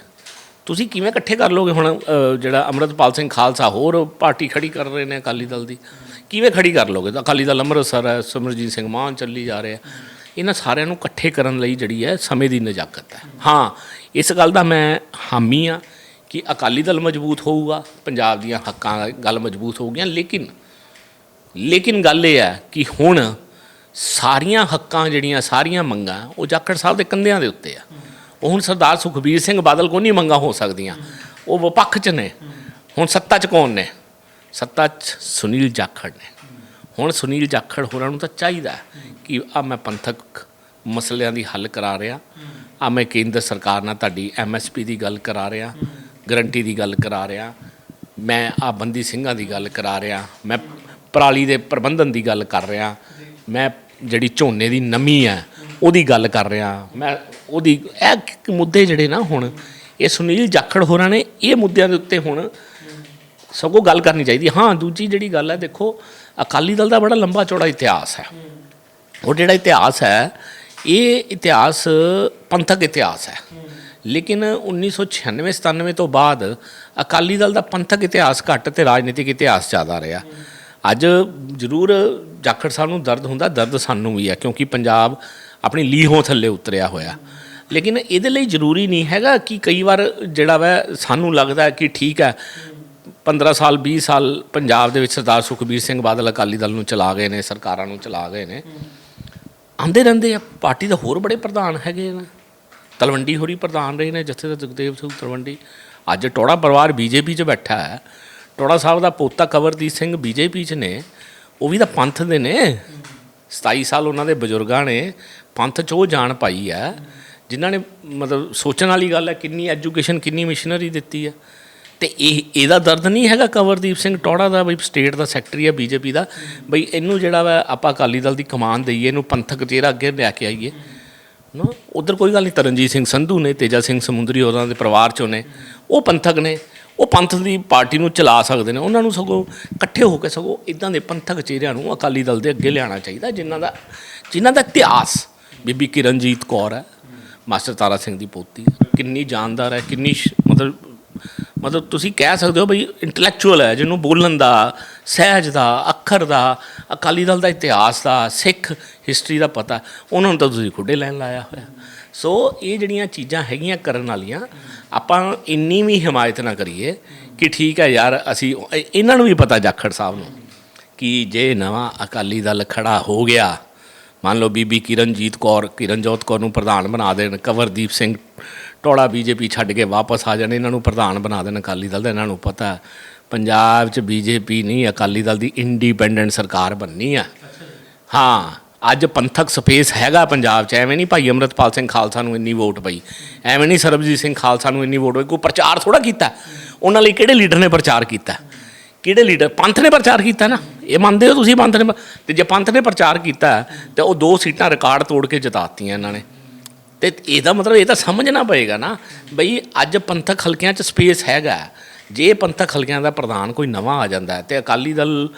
ਤੁਸੀਂ ਕਿਵੇਂ ਇਕੱਠੇ ਕਰ ਲੋਗੇ ਹੁਣ ਜਿਹੜਾ ਅਮਰਤਪਾਲ ਸਿੰਘ ਖਾਲਸਾ ਹੋਰ ਪਾਰਟੀ ਖੜੀ ਕਰ ਰਹੇ ਨੇ ਅਕਾਲੀ ਦਲ ਦੀ? ਕਿਵੇਂ ਖੜੀ ਕਰ ਲੋਗੇ? ਤਾਂ ਅਕਾਲੀ ਦਲ ਅੰਮ੍ਰਿਤਸਰ ਹੈ ਸਿਮਰਜੀਤ ਸਿੰਘ ਮਾਨ ਚੱਲੀ ਜਾ ਰਹੇ ਆ। ਇਹਨਾਂ ਸਾਰਿਆਂ ਨੂੰ ਇਕੱਠੇ ਕਰਨ ਲਈ ਜਿਹੜੀ ਹੈ ਸਮੇਂ ਦੀ ਨਜਾਕਤ ਹੈ। ਹਾਂ, ਇਸ ਗੱਲ ਦਾ ਮੈਂ ਹਾਮੀ ਆ ਕਿ ਅਕਾਲੀ ਦਲ ਮਜ਼ਬੂਤ ਹੋਊਗਾ, ਪੰਜਾਬ ਦੀਆਂ ਹੱਕਾਂ ਗੱਲ ਮਜ਼ਬੂਤ ਹੋਊਗੀਆਂ, ਲੇਕਿਨ ਲੇਕਿਨ ਗੱਲ ਇਹ ਹੈ ਕਿ ਹੁਣ ਸਾਰੀਆਂ ਹੱਕਾਂ ਜਿਹੜੀਆਂ, ਸਾਰੀਆਂ ਮੰਗਾਂ, ਉਹ ਜਾਖੜ ਸਾਹਿਬ ਦੇ ਕੰਧਿਆਂ ਦੇ ਉੱਤੇ ਆ। ਉਹ ਹੁਣ ਸਰਦਾਰ ਸੁਖਬੀਰ ਸਿੰਘ ਬਾਦਲ ਕੋ ਨਹੀਂ ਮੰਗਾਂ ਹੋ ਸਕਦੀਆਂ। ਉਹ ਵਿਪੱਖ 'ਚ ਨੇ। ਹੁਣ ਸੱਤਾ 'ਚ ਕੌਣ ਨੇ? ਸੱਤਾ 'ਚ ਸੁਨੀਲ ਜਾਖੜ ਨੇ। ਹੁਣ ਸੁਨੀਲ ਜਾਖੜ ਹੋਰਾਂ ਨੂੰ ਤਾਂ ਚਾਹੀਦਾ ਕਿ ਆ ਮੈਂ ਪੰਥਕ ਮਸਲਿਆਂ ਦੀ ਹੱਲ ਕਰਾ ਰਿਹਾ। ਆ ਮੈਂ ਕੇਂਦਰ ਸਰਕਾਰ ਨਾਲ ਤੁਹਾਡੀ ਐਮਐਸਪੀ ਦੀ ਗੱਲ ਕਰਾ ਰਿਹਾ, ਗਰੰਟੀ ਦੀ ਗੱਲ ਕਰਾ ਰਿਹਾ। ਮੈਂ ਆ ਬੰਦੀ ਸਿੰਘਾਂ ਦੀ ਗੱਲ ਕਰਾ ਰਿਹਾ। ਮੈਂ ਪਰਾਲੀ ਦੇ ਪ੍ਰਬੰਧਨ ਦੀ ਗੱਲ ਕਰ ਰਿਹਾ। ਮੈਂ ਜਿਹੜੀ ਝੋਨੇ ਦੀ ਨਮੀ ਹੈ, ਉਹਦੀ ਗੱਲ ਕਰ ਰਿਹਾ। ਮੈਂ ਉਹਦੀ ਇਹ ਕ- ਮੁੱਦੇ ਜਿਹੜੇ ਨਾ ਹੁਣ, ਇਹ ਸੁਨੀਲ ਜਾਖੜ ਹੋਰਾਂ ਨੇ ਇਹ ਮੁੱਦਿਆਂ ਦੇ ਉੱਤੇ ਹੁਣ ਸਗੋਂ ਗੱਲ ਕਰਨੀ ਚਾਹੀਦੀ ਹਾਂ। ਦੂਜੀ ਜਿਹੜੀ ਗੱਲ ਹੈ, ਦੇਖੋ, ਅਕਾਲੀ ਦਲ ਦਾ ਬੜਾ ਲੰਬਾ ਚੌੜਾ ਇਤਿਹਾਸ ਹੈ। ਉਹ ਜਿਹੜਾ ਇਤਿਹਾਸ ਹੈ, ਇਹ ਇਤਿਹਾਸ ਪੰਥਕ ਇਤਿਹਾਸ ਹੈ। ਲੇਕਿਨ 1996 97 ਤੋਂ ਬਾਅਦ ਅਕਾਲੀ ਦਲ ਦਾ ਪੰਥਕ ਇਤਿਹਾਸ ਘੱਟ ਤੇ ਰਾਜਨੀਤਿਕ ਇਤਿਹਾਸ ਜ਼ਿਆਦਾ ਰਿਹਾ। ਅੱਜ ਜ਼ਰੂਰ ਜਾਖੜ ਸਾਹਿਬ ਨੂੰ ਦਰਦ ਹੁੰਦਾ, ਦਰਦ ਸਾਨੂੰ ਵੀ ਹੈ, ਕਿਉਂਕਿ ਪੰਜਾਬ ਆਪਣੀ ਲੀਹੋਂ ਥੱਲੇ ਉਤਰਿਆ ਹੋਇਆ। ਲੇਕਿਨ ਇਹਦੇ ਲਈ ਜ਼ਰੂਰੀ ਨਹੀਂ ਹੈਗਾ ਕਿ ਕਈ ਵਾਰ ਜਿਹੜਾ ਵਾ, ਸਾਨੂੰ ਲੱਗਦਾ ਕਿ ਠੀਕ ਹੈ। 15 ਸਾਲ 20 ਸਾਲ ਪੰਜਾਬ ਦੇ ਵਿੱਚ ਸਰਦਾਰ ਸੁਖਬੀਰ ਸਿੰਘ ਬਾਦਲ ਅਕਾਲੀ ਦਲ ਨੂੰ ਚਲਾ ਗਏ ਨੇ, ਸਰਕਾਰਾਂ ਨੂੰ ਚਲਾ ਗਏ ਨੇ। ਆਂਦੇ ਰਹਿੰਦੇ ਆ, ਪਾਰਟੀ ਦੇ ਹੋਰ ਬੜੇ ਪ੍ਰਧਾਨ ਹੈਗੇ ਨੇ। ਤਲਵੰਡੀ ਹੋਰੀ ਪ੍ਰਧਾਨ ਰਹੇ ਨੇ ਜਥੇਦਾਰ ਜਗਦੇਵ ਸਿੰਘ ਤਲਵੰਡੀ। ਅੱਜ ਟੋੜਾ ਪਰਿਵਾਰ ਬੀਜੇਪੀ 'ਚ ਬੈਠਾ ਹੈ। ਟੋੜਾ ਸਾਹਿਬ ਦਾ ਪੋਤਾ ਕਵਰਦੀਪ ਸਿੰਘ ਬੀਜੇਪੀ 'ਚ ਨੇ। ਉਹ ਵੀ ਤਾਂ ਪੰਥ ਦੇ ਨੇ। 27 ਸਾਲ ਉਹਨਾਂ ਦੇ ਬਜ਼ੁਰਗਾਂ ਨੇ। ਪੰਥ 'ਚ ਉਹ ਜਾਣ ਪਾਈ ਹੈ। ਜਿਨ੍ਹਾਂ ਨੇ ਮਤਲਬ ਸੋਚਣ ਵਾਲੀ ਗੱਲ ਹੈ, ਕਿੰਨੀ ਐਜੂਕੇਸ਼ਨ, ਕਿੰਨੀ ਮਿਸ਼ਨਰੀ ਦਿੱਤੀ ਹੈ। ਤੇ ਇਹ, ਇਹਦਾ ਦਰਦ ਨਹੀਂ ਹੈਗਾ ਕਵਰਦੀਪ ਸਿੰਘ ਟੋੜਾ ਦਾ, ਬਈ ਸਟੇਟ ਦਾ ਸੈਕਟਰੀ ਹੈ ਬੀਜੇਪੀ ਦਾ। ਬਈ ਇਹਨੂੰ ਜਿਹੜਾ ਵਾ, ਆਪਾਂ ਅਕਾਲੀ ਦਲ ਦੀ ਕਮਾਨ ਦਈਏ, ਇਹਨੂੰ ਪੰਥਕ ਚਿਹਰਾ ਅੱਗੇ ਲੈ ਕੇ ਆਈਏ। ਨਾ, ਉਧਰ ਕੋਈ ਗੱਲ ਨਹੀਂ, ਤਰਨਜੀਤ ਸਿੰਘ ਸੰਧੂ ਨੇ, ਤੇਜਾ ਸਿੰਘ ਸਮੁੰਦਰੀ ਉਹਨਾਂ ਦੇ ਪਰਿਵਾਰ ਚੋਂ ਨੇ, ਉਹ ਪੰਥਕ ਨੇ, ਉਹ ਪੰਥ ਦੀ ਪਾਰਟੀ ਨੂੰ ਚਲਾ ਸਕਦੇ ਨੇ, ਉਹਨਾਂ ਨੂੰ ਸਗੋਂ ਇਕੱਠੇ ਹੋ ਕੇ ਸਗੋਂ ਇਦਾਂ ਦੇ ਪੰਥਕ ਚਿਹਰਿਆਂ ਨੂੰ ਅਕਾਲੀ ਦਲ ਦੇ ਅੱਗੇ ਲਿਆਉਣਾ ਚਾਹੀਦਾ, ਜਿਨ੍ਹਾਂ ਦਾ ਜਿਨ੍ਹਾਂ ਦਾ ਇਤਿਹਾਸ। ਬੀਬੀ ਕਿਰਨਜੀਤ ਕੌਰ ਹੈ, ਮਾਸਟਰ ਤਾਰਾ ਸਿੰਘ ਦੀ ਪੋਤੀ ਕਿੰਨੀ ਜਾਨਦਾਰ ਹੈ, ਕਿੰਨੀ ਸ਼- ਮਤਲਬ ਮਤਲਬ ਤੁਸੀਂ ਕਹਿ ਸਕਦੇ ਹੋ ਬਈ ਇੰਟੈਲੈਕਚੁਅਲ ਹੈ, ਜਿਹਨੂੰ ਬੋਲਣ ਦਾ, ਸਹਿਜ ਦਾ, ਅੱਖਰ ਦਾ, ਅਕਾਲੀ ਦਲ ਦਾ ਇਤਿਹਾਸ ਦਾ, ਸਿੱਖ ਹਿਸਟਰੀ ਦਾ ਪਤਾ, ਉਹਨਾਂ ਨੂੰ ਤਾਂ ਤੁਸੀਂ ਖੁੱਡੇ ਲੈਣ ਲਾਇਆ ਹੋਇਆ। ਸੋ ਇਹ ਜਿਹੜੀਆਂ ਚੀਜ਼ਾਂ ਹੈਗੀਆਂ ਕਰਨ ਵਾਲੀਆਂ, ਆਪਾਂ ਇੰਨੀ ਵੀ ਹਮਾਇਤ ਨਾ ਕਰੀਏ ਕਿ ਠੀਕ ਹੈ ਯਾਰ, ਅਸੀਂ ਇਹਨਾਂ ਨੂੰ ਵੀ ਪਤਾ ਜਾਖੜ ਸਾਹਿਬ ਨੂੰ ਕਿ ਜੇ ਨਵਾਂ ਅਕਾਲੀ ਦਲ ਖੜਾ ਹੋ ਗਿਆ, ਮੰਨ ਲਓ ਬੀਬੀ ਕਿਰਨਜੀਤ ਕੌਰ, ਕਿਰਨਜੋਤ ਕੌਰ ਨੂੰ ਪ੍ਰਧਾਨ ਬਣਾ ਦੇਣ, ਕਵਰਦੀਪ ਸਿੰਘ ਟੋੜਾ ਬੀਜੇਪੀ ਛੱਡ ਕੇ ਵਾਪਸ ਆ ਜਾਣ। ਇਹਨਾਂ ਨੂੰ ਪ੍ਰਧਾਨ ਬਣਾ ਦੇਣ ਅਕਾਲੀ ਦਲ ਦਾ। ਇਹਨਾਂ ਨੂੰ ਪਤਾ ਪੰਜਾਬ 'ਚ ਬੀਜੇਪੀ ਨਹੀਂ, ਅਕਾਲੀ ਦਲ ਦੀ ਇੰਡੀਪੈਂਡੈਂਟ ਸਰਕਾਰ ਬਣਨੀ ਆ। ਹਾਂ, ਅੱਜ ਪੰਥਕ ਸਪੇਸ ਹੈਗਾ ਪੰਜਾਬ 'ਚ। ਐਵੇਂ ਨਹੀਂ ਭਾਈ ਅਮਰਤਪਾਲ ਸਿੰਘ ਖਾਲਸਾ ਨੂੰ ਇੰਨੀ ਵੋਟ ਪਈ। ਐਵੇਂ ਨਹੀਂ ਸਰਬਜੀਤ ਸਿੰਘ ਖਾਲਸਾ ਨੂੰ ਇੰਨੀ ਵੋਟ ਪਈ। ਕੋਈ ਪ੍ਰਚਾਰ ਥੋੜਾ ਕੀਤਾ। ਉਹਨਾਂ ਲਈ ਕਿਹੜੇ ਲੀਡਰ ਨੇ ਪ੍ਰਚਾਰ ਕੀਤਾ? ਕਿਹੜੇ ਲੀਡਰ ਪੰਥ ਨੇ ਪ੍ਰਚਾਰ ਕੀਤਾ ਨਾ। ਇਹ ਮੰਨਦੇ ਹੋ ਤੁਸੀਂ ਪੰਥ ਨੇ? ਪ- ਤੇ ਜੇ ਪੰਥ ਨੇ ਪ੍ਰਚਾਰ ਕੀਤਾ, ਤੇ ਉਹ ਦੋ ਸੀਟਾਂ ਰਿਕਾਰਡ ਤੋੜ ਕੇ ਜਿਤਾਤੀਆਂ ਇਹਨਾਂ ਨੇ। ਤੇ ਇਹਦਾ ਮਤਲਬ ਇਹ ਤਾਂ ਸਮਝਣਾ ਪਏਗਾ ਨਾ ਬਈ ਅੱਜ ਪੰਥਕ ਹਲਕਿਆਂ 'ਚ ਸਪੇਸ ਹੈਗਾ। ਜੇ ਪੰਥਕ ਹਲਕਿਆਂ ਦਾ ਪ੍ਰਧਾਨ ਕੋਈ ਨਵਾਂ ਆ ਜਾਂਦਾ ਹੈ ਤੇ ਅਕਾਲੀ ਦਲ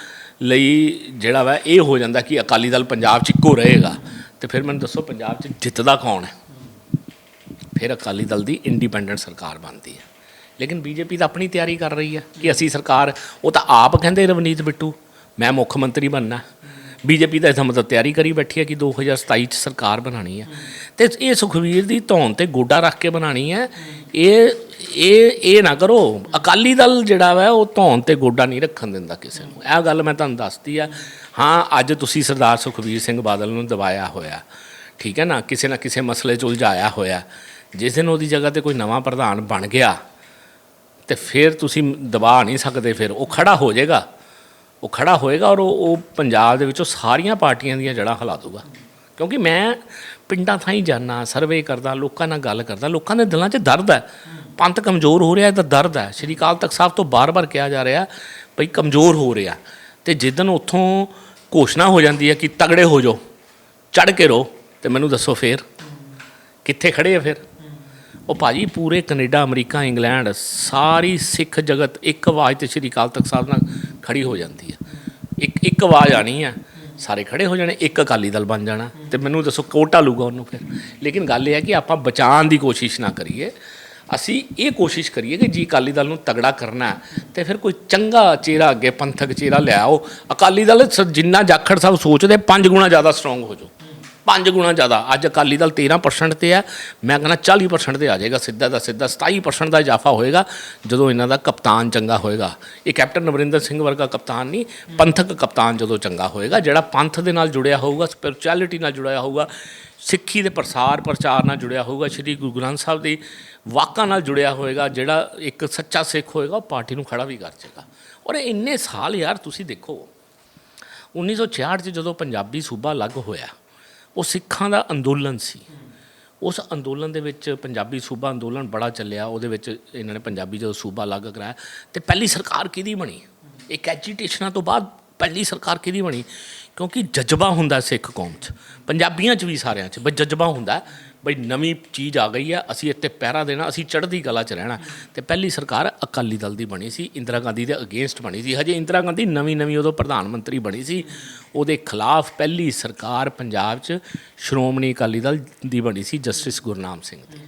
ਲਈ ਜਿਹੜਾ ਵਾ ਇਹ ਹੋ ਜਾਂਦਾ ਕਿ ਅਕਾਲੀ ਦਲ ਪੰਜਾਬ 'ਚ ਇੱਕੋ ਰਹੇਗਾ। ਤੇ ਫਿਰ ਮੈਨੂੰ ਦੱਸੋ ਪੰਜਾਬ 'ਚ ਜਿੱਤਦਾ ਕੌਣ ਹੈ? ਫਿਰ ਅਕਾਲੀ ਦਲ ਦੀ ਇੰਡੀਪੈਂਡੈਂਟ ਸਰਕਾਰ ਬਣਦੀ ਹੈ। ਲੇਕਿਨ ਬੀਜੇਪੀ ਤਾਂ ਆਪਣੀ ਤਿਆਰੀ ਕਰ ਰਹੀ ਹੈ ਕਿ ਅਸੀਂ ਸਰਕਾਰ, ਉਹ ਤਾਂ ਆਪ ਕਹਿੰਦੇ ਰਵਨੀਤ ਬਿੱਟੂ, ਮੈਂ ਮੁੱਖ ਮੰਤਰੀ ਬਣਨਾ। ਬੀਜੇਪੀ ਤਾਂ ਇਹਦਾ ਮਤਲਬ ਤਿਆਰੀ ਕਰੀ ਬੈਠੀ ਹੈ ਕਿ 2027 ਚ ਸਰਕਾਰ ਬਣਾਣੀ ਹੈ। ਤੇ ਇਹ ਸੁਖਵੀਰ ਦੀ ਧੌਣ ਤੇ ਗੋਡਾ ਰੱਖ ਕੇ ਬਣਾਣੀ ਹੈ। ਇਹ ਇਹ ਇਹ ਨਾ ਕਰੋ। ਅਕਾਲੀ ਦਲ ਜਿਹੜਾ ਵਾ, ਉਹ ਧੌਣ ਤੇ ਗੋਡਾ ਨਹੀਂ ਰੱਖਣ ਦਿੰਦਾ ਕਿਸੇ ਨੂੰ। ਇਹ ਗੱਲ ਮੈਂ ਤੁਹਾਨੂੰ ਦੱਸਦੀ ਆ। ਹਾਂ, ਅੱਜ ਤੁਸੀਂ ਸਰਦਾਰ ਸੁਖਵੀਰ ਸਿੰਘ ਬਾਦਲ ਨੂੰ ਦਬਾਇਆ ਹੋਇਆ। ਠੀਕ ਹੈ ਨਾ? ਕਿਸੇ ਨਾ ਕਿਸੇ ਮਸਲੇ 'ਚ ਉਲਝਾਇਆ ਹੋਇਆ। ਜਿਸ ਦਿਨ ਉਹਦੀ ਜਗ੍ਹਾ ਤੇ ਕੋਈ ਨਵਾਂ ਪ੍ਰਧਾਨ ਬਣ ਗਿਆ, ਤੇ ਫਿਰ ਤੁਸੀਂ ਦਬਾ ਨਹੀਂ ਸਕਦੇ, ਫਿਰ ਉਹ ਖੜਾ ਹੋ ਜਾਏਗਾ। ਉਹ ਖੜਾ ਹੋਏਗਾ ਔਰ ਉਹ ਉਹ ਪੰਜਾਬ ਦੇ ਵਿੱਚੋਂ ਸਾਰੀਆਂ ਪਾਰਟੀਆਂ ਦੀਆਂ ਜੜ੍ਹਾਂ ਹਿਲਾ ਦੂਗਾ ਕਿਉਂਕਿ ਮੈਂ ਪਿੰਡਾਂ ਥਾਂ ਹੀ ਜਾਣਾ ਸਰਵੇ ਕਰਦਾ, ਲੋਕਾਂ ਨਾਲ ਗੱਲ ਕਰਦਾ, ਲੋਕਾਂ ਦੇ ਦਿਲਾਂ 'ਚ ਦਰਦ ਹੈ। ਪੰਥ ਕਮਜ਼ੋਰ ਹੋ ਰਿਹਾ ਤਾਂ ਦਰਦ ਹੈ। ਸ਼੍ਰੀ ਅਕਾਲ ਤਖਤ ਸਾਹਿਬ ਤੋਂ ਬਾਰ-ਬਾਰ ਕਿਹਾ ਜਾ ਰਿਹਾ ਭਈ ਕਮਜ਼ੋਰ ਹੋ ਰਿਹਾ। ਤੇ ਜਿੱਦਨ ਉੱਥੋਂ ਘੋਸ਼ਣਾ ਹੋ ਜਾਂਦੀ ਹੈ ਕਿ ਤਗੜੇ ਹੋ ਜਾਓ ਚੜ ਕੇ ਰਹੋ ਤੇ ਮੈਨੂੰ ਦੱਸੋ ਫੇਰ। ਕਿੱਥੇ ਖੜੇ ਆ ਫਿਰ? ਉਹ ਭਾਜੀ ਪੂਰੇ ਕੈਨੇਡਾ ਅਮਰੀਕਾ ਇੰਗਲੈਂਡ ਸਾਰੀ ਸਿੱਖ ਜਗਤ ਇੱਕ ਆਵਾਜ਼ ਤੇ ਸ਼੍ਰੀ ਅਕਾਲ ਤਖਤ ਸਾਹਿਬ ਨਾਲ ਖੜੀ ਹੋ ਜਾਂਦੀ ਹੈ। ਇੱਕ ਇੱਕ ਆਵਾਜ਼ ਆਣੀ ਹੈ ਸਾਰੇ ਖੜੇ ਹੋ ਜਾਣੇ ਇੱਕ ਅਕਾਲੀ ਦਲ ਬਣ ਜਾਣਾ ਤੇ ਮੈਨੂੰ ਦੱਸੋ ਕੋਟਾ ਲੂਗਾ ਉਹਨੂੰ ਫਿਰ। ਲੇਕਿਨ ਗੱਲ ਇਹ ਹੈ ਕਿ ਆਪਾਂ ਬਚਾਉਣ ਦੀ ਕੋਸ਼ਿਸ਼ ਨਾ ਕਰੀਏ। ਅਸੀਂ ਇਹ ਕੋਸ਼ਿਸ਼ ਕਰੀਏ ਕਿ ਜੀ ਅਕਾਲੀ ਦਲ ਨੂੰ ਤਗੜਾ ਕਰਨਾ ਹੈ, ਤੇ ਫਿਰ ਕੋਈ ਚੰਗਾ ਚਿਹਰਾ ਅੱਗੇ ਪੰਥਕ ਚਿਹਰਾ ਲਿਆਓ ਅਕਾਲੀ ਦਲ ਸ- ਜਿੰਨਾ ਜਾਖੜ ਸਾਹਿਬ ਸੋਚਦੇ ਪੰਜ ਗੁਣਾ ਜ਼ਿਆਦਾ ਸਟਰੋਂਗ ਹੋ ਜਾਓ। ਪੰਜ ਗੁਣਾ ਜ਼ਿਆਦਾ। ਅੱਜ ਅਕਾਲੀ ਦਲ 13% ਤੇ ਹੈ। ਮੈਂ ਕਹਿੰਦਾ 40% ਤੇ ਆ ਜਾਏਗਾ। ਸਿੱਧਾ ਦਾ ਸਿੱਧਾ 27% ਦਾ ਇਜ਼ਾਫਾ ਹੋਏਗਾ, ਜਦੋਂ ਇਹਨਾਂ ਦਾ ਕਪਤਾਨ ਚੰਗਾ ਹੋਏਗਾ। ਇਹ ਕੈਪਟਨ ਅਮਰਿੰਦਰ ਸਿੰਘ ਵਰਗਾ ਕਪਤਾਨ ਨਹੀਂ, ਪੰਥਕ ਕਪਤਾਨ ਜਦੋਂ ਚੰਗਾ ਹੋਏਗਾ, ਜਿਹੜਾ ਪੰਥ ਦੇ ਨਾਲ ਜੁੜਿਆ ਹੋਊਗਾ ਸਪਿਰਚੁਅਲਿਟੀ ਨਾਲ ਜੁੜਿਆ ਹੋਊਗਾ, ਸਿੱਖੀ ਦੇ ਪ੍ਰਸਾਰ ਪ੍ਰਚਾਰ ਨਾਲ ਜੁੜਿਆ ਹੋਊਗਾ, ਸ਼੍ਰੀ ਗੁਰੂ ਗ੍ਰੰਥ ਸਾਹਿਬ ਦੀ ਵਾਕਾਂ ਨਾਲ ਜੁੜਿਆ ਹੋਏਗਾ, ਜਿਹੜਾ ਇੱਕ ਸੱਚਾ ਸਿੱਖ ਹੋਏਗਾ, ਉਹ ਪਾਰਟੀ ਨੂੰ ਖੜਾ ਵੀ ਕਰ ਜਾਏਗਾ ਔਰ ਇਹ ਇੰਨੇ ਸਾਲ ਯਾਰ ਤੁਸੀਂ ਦੇਖੋ 1966 ਚ ਜਦੋਂ ਪੰਜਾਬੀ ਸੂਬਾ ਅਲੱਗ ਹੋਇਆ ਉਹ ਸਿੱਖਾਂ ਦਾ ਅੰਦੋਲਨ ਸੀ। ਉਸ ਅੰਦੋਲਨ ਦੇ ਵਿੱਚ ਪੰਜਾਬੀ ਸੂਬਾ ਅੰਦੋਲਨ ਬੜਾ ਚੱਲਿਆ। ਉਹਦੇ ਵਿੱਚ ਇਹਨਾਂ ਨੇ ਪੰਜਾਬੀ ਜਦੋਂ ਸੂਬਾ ਅਲੱਗ ਕਰਾਇਆ ਤੇ ਪਹਿਲੀ ਸਰਕਾਰ ਕਿਹਦੀ ਬਣੀ? ਇੱਕ ਐਜੀਟੇਸ਼ਨਾਂ ਤੋਂ ਬਾਅਦ ਪਹਿਲੀ ਸਰਕਾਰ ਕਿਹਦੀ ਬਣੀ? ਕਿਉਂਕਿ ਜਜ਼ਬਾ ਹੁੰਦਾ ਸਿੱਖ ਕੌਮ 'ਚ। ਪੰਜਾਬੀਆਂ 'ਚ ਵੀ ਸਾਰਿਆਂ 'ਚ, ਬਈ ਜਜ਼ਬਾ ਹੁੰਦਾ। ਬਈ ਨਵੀਂ ਚੀਜ਼ ਆ ਗਈ ਹੈ ਅਸੀਂ ਇੱਥੇ ਪਹਿਰਾ ਦੇਣਾ, ਅਸੀਂ ਚੜ੍ਹਦੀ ਕਲਾ 'ਚ ਰਹਿਣਾ। ਤੇ ਪਹਿਲੀ ਸਰਕਾਰ ਅਕਾਲੀ ਦਲ ਦੀ ਬਣੀ ਸੀ, ਇੰਦਰਾ ਗਾਂਧੀ ਦੇ ਅਗੇਂਸਟ ਬਣੀ ਸੀ। ਹਜੇ ਇੰਦਰਾ ਗਾਂਧੀ ਨਵੀਂ ਨਵੀਂ ਉਦੋਂ ਪ੍ਰਧਾਨ ਮੰਤਰੀ ਬਣੀ ਸੀ, ਉਹਦੇ ਖਿਲਾਫ ਪਹਿਲੀ ਸਰਕਾਰ ਪੰਜਾਬ 'ਚ ਸ਼੍ਰੋਮਣੀ ਅਕਾਲੀ ਦਲ ਦੀ ਬਣੀ ਸੀ, ਜਸਟਿਸ ਗੁਰਨਾਮ ਸਿੰਘ ਦੀ।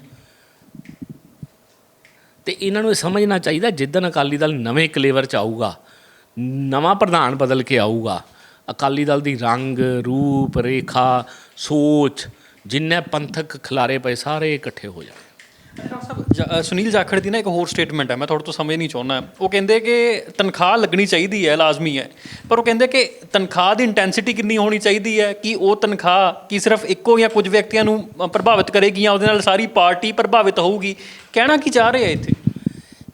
ਤੇ ਇਹਨਾਂ ਨੂੰ ਇਹ ਸਮਝਣਾ ਚਾਹੀਦਾ ਜਿੱਦਨ ਅਕਾਲੀ ਦਲ ਨਵੇਂ ਕਲੇਵਰ 'ਚ ਆਊਗਾ, ਨਵਾਂ ਪ੍ਰਧਾਨ ਬਦਲ ਕੇ ਆਊਗਾ, ਅਕਾਲੀ ਦਲ ਦੀ ਰੰਗ, ਰੂਪ, ਰੇਖਾ, ਸੋਚ ਜਿੰਨੇ ਪੰਥਕ ਖਿਲਾਰੇ ਪਏ ਸਾਰੇ ਇਕੱਠੇ ਹੋ ਜਾਣ। ਡਾਕਟਰ ਸਾਹਿਬ ਸੁਨੀਲ ਜਾਖੜ ਦੀ ਨਾ ਇੱਕ ਹੋਰ ਸਟੇਟਮੈਂਟ ਹੈ ਮੈਂ ਤੁਹਾਡੇ ਤੋਂ ਸਮਝ ਨਹੀਂ ਚਾਹੁੰਦਾ। ਉਹ ਕਹਿੰਦੇ ਕਿ ਤਨਖਾਹ ਲੱਗਣੀ ਚਾਹੀਦੀ ਹੈ ਲਾਜ਼ਮੀ ਹੈ। ਪਰ ਉਹ ਕਹਿੰਦੇ ਕਿ ਤਨਖਾਹ ਦੀ ਇੰਟੈਂਸਿਟੀ ਕਿੰਨੀ ਹੋਣੀ ਚਾਹੀਦੀ ਹੈ ਕਿ ਉਹ ਤਨਖਾਹ ਕੀ ਸਿਰਫ ਇੱਕੋ ਜਾਂ ਕੁਝ ਵਿਅਕਤੀਆਂ ਨੂੰ ਪ੍ਰਭਾਵਿਤ ਕਰੇਗੀ ਜਾਂ ਉਹਦੇ ਨਾਲ ਸਾਰੀ ਪਾਰਟੀ ਪ੍ਰਭਾਵਿਤ ਹੋਊਗੀ? ਕਹਿਣਾ ਕੀ ਚਾਹ ਰਹੇ ਆ ਇੱਥੇ?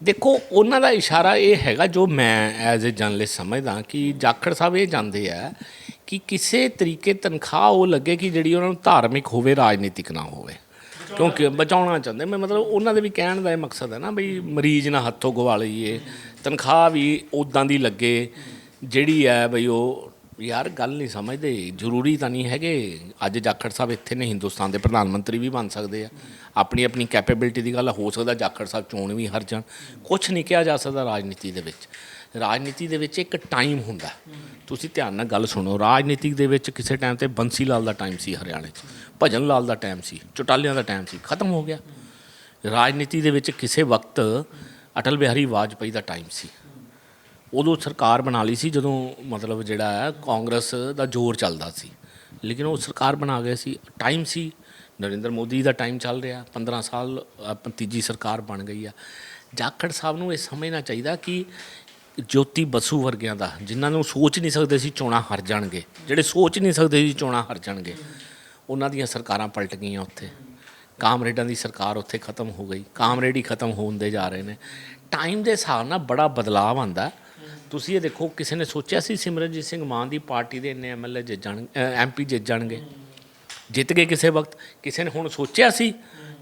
ਦੇਖੋ ਉਹਨਾਂ ਦਾ ਇਸ਼ਾਰਾ ਇਹ ਹੈਗਾ ਜੋ ਮੈਂ ਐਜ਼ ਅ ਜਰਨਲਿਸਟ ਸਮਝਦਾ ਕਿ ਜਾਖੜ ਸਾਹਿਬ ਇਹ ਜਾਂਦੇ ਆ ਕਿ ਕਿਸੇ ਤਰੀਕੇ ਤਨਖਾਹ ਉਹ ਲੱਗੇ ਕਿ ਜਿਹੜੀ ਉਹਨਾਂ ਨੂੰ ਧਾਰਮਿਕ ਹੋਵੇ, ਰਾਜਨੀਤਿਕ ਨਾ ਹੋਵੇ। ਕਿਉਂਕਿ ਬਚਾਉਣਾ ਚਾਹੁੰਦੇ। ਮੈਂ ਮਤਲਬ ਉਹਨਾਂ ਦੇ ਵੀ ਕਹਿਣ ਦਾ ਇਹ ਮਕਸਦ ਹੈ ਨਾ ਬਈ ਮਰੀਜ਼ ਨਾ ਹੱਥੋਂ ਗਵਾ ਲਈਏ ਤਨਖਾਹ ਵੀ ਉਦਾਂ ਦੀ ਲੱਗੇ, ਜਿਹੜੀ ਹੈ ਬਈ ਉਹ ਯਾਰ ਗੱਲ ਨਹੀਂ ਸਮਝਦੇ। ਜ਼ਰੂਰੀ ਤਾਂ ਨਹੀਂ ਹੈਗੇ। ਅੱਜ ਜਾਖੜ ਸਾਹਿਬ ਇੱਥੇ ਨੇ, ਹਿੰਦੁਸਤਾਨ ਦੇ ਪ੍ਰਧਾਨ ਮੰਤਰੀ ਵੀ ਬਣ ਸਕਦੇ ਆ। ਆਪਣੀ ਆਪਣੀ ਕੈਪੇਬਿਲਿਟੀ ਦੀ ਗੱਲ ਹੋ ਸਕਦਾ ਜਾਖੜ ਸਾਹਿਬ ਚੋਣ ਵੀ ਹਰ ਜਾਣ। ਕੁਝ ਨਹੀਂ ਕਿਹਾ ਜਾ ਸਕਦਾ ਰਾਜਨੀਤੀ ਦੇ ਵਿੱਚ। ਰਾਜਨੀਤੀ ਦੇ ਵਿੱਚ ਇੱਕ ਟਾਈਮ ਹੁੰਦਾ ਤੁਸੀਂ ਧਿਆਨ ਨਾਲ ਗੱਲ ਸੁਣੋ, ਰਾਜਨੀਤੀ ਦੇ ਵਿੱਚ ਕਿਸੇ ਟਾਈਮ ਤੇ ਬੰਸੀ ਲਾਲ ਦਾ ਟਾਈਮ ਸੀ ਹਰਿਆਣੇ 'ਚ, ਭਜਨ ਲਾਲ ਦਾ ਟਾਈਮ ਸੀ, ਚੁਟਾਲਿਆਂ ਦਾ ਟਾਈਮ ਸੀ, ਖਤਮ ਹੋ ਗਿਆ। ਰਾਜਨੀਤੀ ਦੇ ਵਿੱਚ ਕਿਸੇ ਵਕਤ ਅਟਲ ਬਿਹਾਰੀ ਵਾਜਪਾਈ ਦਾ ਟਾਈਮ ਸੀ। ਉਦੋਂ ਸਰਕਾਰ ਬਣਾ ਲਈ ਸੀ, ਜਦੋਂ ਮਤਲਬ ਜਿਹੜਾ ਹੈ ਕਾਂਗਰਸ ਦਾ ਜ਼ੋਰ ਚੱਲਦਾ ਸੀ। ਲੇਕਿਨ ਉਹ ਸਰਕਾਰ ਬਣਾ ਗਏ ਸੀ ਟਾਈਮ ਸੀ। ਨਰਿੰਦਰ ਮੋਦੀ ਦਾ ਟਾਈਮ ਚੱਲ ਰਿਹਾ 15 ਸਾਲ ਤੀਜੀ ਸਰਕਾਰ ਬਣ ਗਈ ਆ। ਜਾਖੜ ਸਾਹਿਬ ਨੂੰ ਇਹ ਸਮਝਣਾ ਚਾਹੀਦਾ ਕਿ ਜੋਤੀ ਬਸੂ ਵਰਗਿਆਂ ਦਾ, ਜਿਨ੍ਹਾਂ ਨੂੰ ਸੋਚ ਨਹੀਂ ਸਕਦੇ ਸੀ ਚੋਣਾਂ ਹਾਰ ਜਾਣਗੇ, ਜਿਹੜੇ ਸੋਚ ਨਹੀਂ ਸਕਦੇ ਸੀ ਚੋਣਾਂ ਹਾਰ ਜਾਣਗੇ, ਉਹਨਾਂ ਦੀਆਂ ਸਰਕਾਰਾਂ ਪਲਟ ਗਈਆਂ ਉੱਥੇ। ਕਾਮਰੇਡਾਂ ਦੀ ਸਰਕਾਰ ਉੱਥੇ ਖਤਮ ਹੋ ਗਈ, ਕਾਮਰੇਡ ਹੀ ਖਤਮ ਹੁੰਦੇ ਜਾ ਰਹੇ ਨੇ। ਟਾਈਮ ਦੇ ਹਿਸਾਬ ਨਾਲ ਬੜਾ ਬਦਲਾਅ ਆਂਦਾ ਤੁਸੀਂ ਇਹ ਦੇਖੋ, ਕਿਸੇ ਨੇ ਸੋਚਿਆ ਸੀ ਸਿਮਰਨਜੀਤ ਸਿੰਘ ਮਾਨ ਦੀ ਪਾਰਟੀ ਦੇ ਇੰਨੇ ਐਮਐਲਏ ਜਿੱਤ ਜਾਣ ਐਮਪੀ ਜਿੱਤ ਜਾਣਗੇ? ਜਿੱਤ ਗਏ ਕਿਸੇ ਵਕਤ? ਕਿਸੇ ਨੇ ਹੁਣ ਸੋਚਿਆ ਸੀ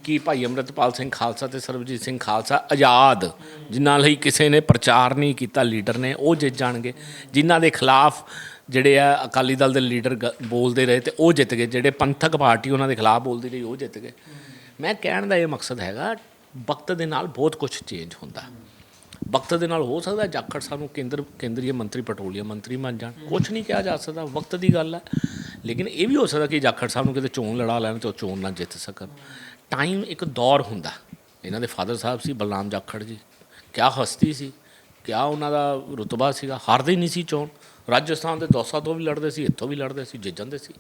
ਕਿ ਭਾਈ ਅੰਮ੍ਰਿਤਪਾਲ ਸਿੰਘ ਖਾਲਸਾ ਤੇ ਸਰਬਜੀਤ ਸਿੰਘ ਖਾਲਸਾ ਆਜ਼ਾਦ, ਜਿਨ੍ਹਾਂ ਲਈ ਕਿਸੇ ਨੇ ਪ੍ਰਚਾਰ ਨਹੀਂ ਕੀਤਾ, ਲੀਡਰ ਨੇ, ਉਹ ਜਿੱਤ ਜਾਣਗੇ। ਜਿਨ੍ਹਾਂ ਦੇ ਖਿਲਾਫ ਜਿਹੜੇ ਆ ਅਕਾਲੀ ਦਲ ਦੇ ਲੀਡਰ ਗ- ਬੋਲਦੇ ਰਹੇ ਤੇ ਉਹ ਜਿੱਤ ਗਏ। ਜਿਹੜੇ ਪੰਥਕ ਪਾਰਟੀ ਉਹਨਾਂ ਦੇ ਖਿਲਾਫ ਬੋਲਦੀ ਰਹੀ, ਉਹ ਜਿੱਤ ਗਏ। ਮੈਂ ਕਹਿਣ ਦਾ ਇਹ ਮਕਸਦ ਹੈਗਾ, ਵਕਤ ਦੇ ਨਾਲ ਬਹੁਤ ਕੁਝ ਚੇਂਜ ਹੁੰਦਾ। ਵਕਤ ਦੇ ਨਾਲ ਹੋ ਸਕਦਾ ਜਾਖੜ ਸਾਹਿਬ ਨੂੰ ਕੇਂਦਰ ਕੇਂਦਰੀ ਮੰਤਰੀ ਪੈਟਰੋਲੀਅਮ ਮੰਤਰੀ ਬਣ ਜਾਣ। ਕੁਝ ਨਹੀਂ ਕਿਹਾ ਜਾ ਸਕਦਾ, ਵਕਤ ਦੀ ਗੱਲ ਹੈ। ਲੇਕਿਨ ਇਹ ਵੀ ਹੋ ਸਕਦਾ ਕਿ ਜਾਖੜ ਸਾਹਿਬ ਨੂੰ ਕਿਤੇ ਚੋਣ ਲੜਾ ਲੈਣ ਤੇ ਉਹ ਚੋਣ ਨਾ ਜਿੱਤ ਸਕਣ। ਟਾਈਮ ਇੱਕ ਦੌਰ ਹੁੰਦਾ। ਇਹਨਾਂ ਦੇ ਫਾਦਰ ਸਾਹਿਬ ਸੀ, ਬਲਰਾਮ ਜਾਖੜ ਜੀ। ਕਿਆ ਹਸਤੀ ਸੀ, ਕਿਆ ਉਹਨਾਂ ਦਾ ਰੁਤਬਾ ਸੀਗਾ। ਹਾਰਦੇ ਹੀ ਨਹੀਂ ਸੀ ਚੋਣ। ਰਾਜਸਥਾਨ ਦੇ ਦੌਸਾ ਤੋਂ ਵੀ ਲੜਦੇ ਸੀ, ਇੱਥੋਂ ਵੀ ਲੜਦੇ ਸੀ ਜਿੱਤ ਜਾਂਦੇ ਸੀ।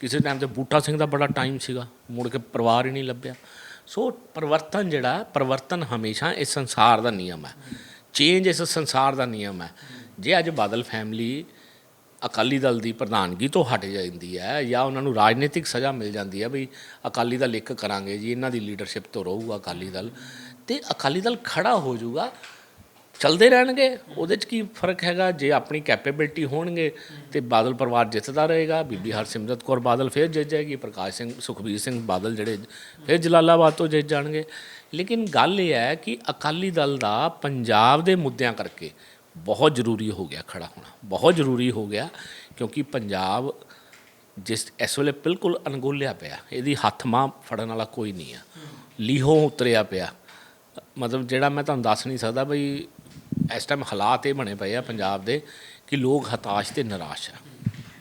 ਕਿਸੇ ਟਾਈਮ ਤੇ ਬੂਟਾ ਸਿੰਘ ਦਾ ਬੜਾ ਟਾਈਮ ਸੀਗਾ। ਮੁੜ ਕੇ ਪਰਿਵਾਰ ਹੀ ਨਹੀਂ ਲੱਭਿਆ। ਸੋ ਪਰਿਵਰਤਨ ਜਿਹੜਾ, ਪਰਿਵਰਤਨ ਹਮੇਸ਼ਾ ਇਸ ਸੰਸਾਰ ਦਾ ਨਿਯਮ ਹੈ। ਚੇਂਜ ਇਸ ਸੰਸਾਰ ਦਾ ਨਿਯਮ ਹੈ। ਜੇ ਅੱਜ ਬਾਦਲ ਫੈਮਿਲੀ ਅਕਾਲੀ ਦਲ ਦੀ ਪ੍ਰਧਾਨਗੀ ਤੋਂ ਹਟ ਜਾਂਦੀ ਹੈ ਜਾਂ ਉਹਨਾਂ ਨੂੰ ਰਾਜਨੀਤਿਕ ਸਜ਼ਾ ਮਿਲ ਜਾਂਦੀ ਹੈ ਵੀ ਅਕਾਲੀ ਦਲ ਇੱਕ ਕਰਾਂਗੇ ਜੀ, ਇਹਨਾਂ ਦੀ ਲੀਡਰਸ਼ਿਪ ਤੋਂ ਰਹੂਗਾ ਅਕਾਲੀ ਦਲ। ਤੇ ਅਕਾਲੀ ਦਲ ਖੜਾ ਹੋ ਜਾਊਗਾ, ਚਲਦੇ ਰਹਿਣਗੇ, ਉਹਦੇ 'ਚ ਕੀ ਫ਼ਰਕ ਹੈਗਾ? ਜੇ ਆਪਣੀ ਕੈਪੇਬਿਲਿਟੀ ਹੋਣਗੇ ਤੇ ਬਾਦਲ ਪਰਿਵਾਰ ਜਿੱਤਦਾ ਰਹੇਗਾ, ਬੀਬੀ ਹਰਸਿਮਰਤ ਕੌਰ ਬਾਦਲ ਫਿਰ ਜਿੱਤ ਜਾਏਗੀ, ਪ੍ਰਕਾਸ਼ ਸਿੰਘ, ਸੁਖਬੀਰ ਸਿੰਘ ਬਾਦਲ ਜਿਹੜੇ ਫਿਰ ਜਲਾਲਾਬਾਦ ਤੋਂ ਜਿੱਤ ਜਾਣਗੇ। ਲੇਕਿਨ ਗੱਲ ਇਹ ਹੈ ਕਿ ਅਕਾਲੀ ਦਲ ਦਾ ਪੰਜਾਬ ਦੇ ਮੁੱਦਿਆਂ ਕਰਕੇ ਬਹੁਤ ਜ਼ਰੂਰੀ ਹੋ ਗਿਆ ਖੜਾ ਹੋਣਾ, ਬਹੁਤ ਜ਼ਰੂਰੀ ਹੋ ਗਿਆ ਕਿਉਂਕਿ ਪੰਜਾਬ ਜਿਸ, ਇਸ ਵੇਲੇ ਬਿਲਕੁਲ ਅਣਗੋਲਿਆ ਪਿਆ, ਇਹਦੀ ਹੱਥ ਮਾਂ ਫੜਨ ਵਾਲਾ ਕੋਈ ਨਹੀਂ ਆ, ਲੀਹੋਂ ਉਤਰਿਆ ਪਿਆ। ਮਤਲਬ ਜਿਹੜਾ ਮੈਂ ਤੁਹਾਨੂੰ ਦੱਸ ਨਹੀਂ ਸਕਦਾ ਬਈ ਇਸ ਟਾਈਮ ਹਾਲਾਤ ਇਹ ਬਣੇ ਪਏ ਆ ਪੰਜਾਬ ਦੇ ਕਿ ਲੋਕ ਹਤਾਸ਼ ਤੇ ਨਿਰਾਸ਼ ਆ।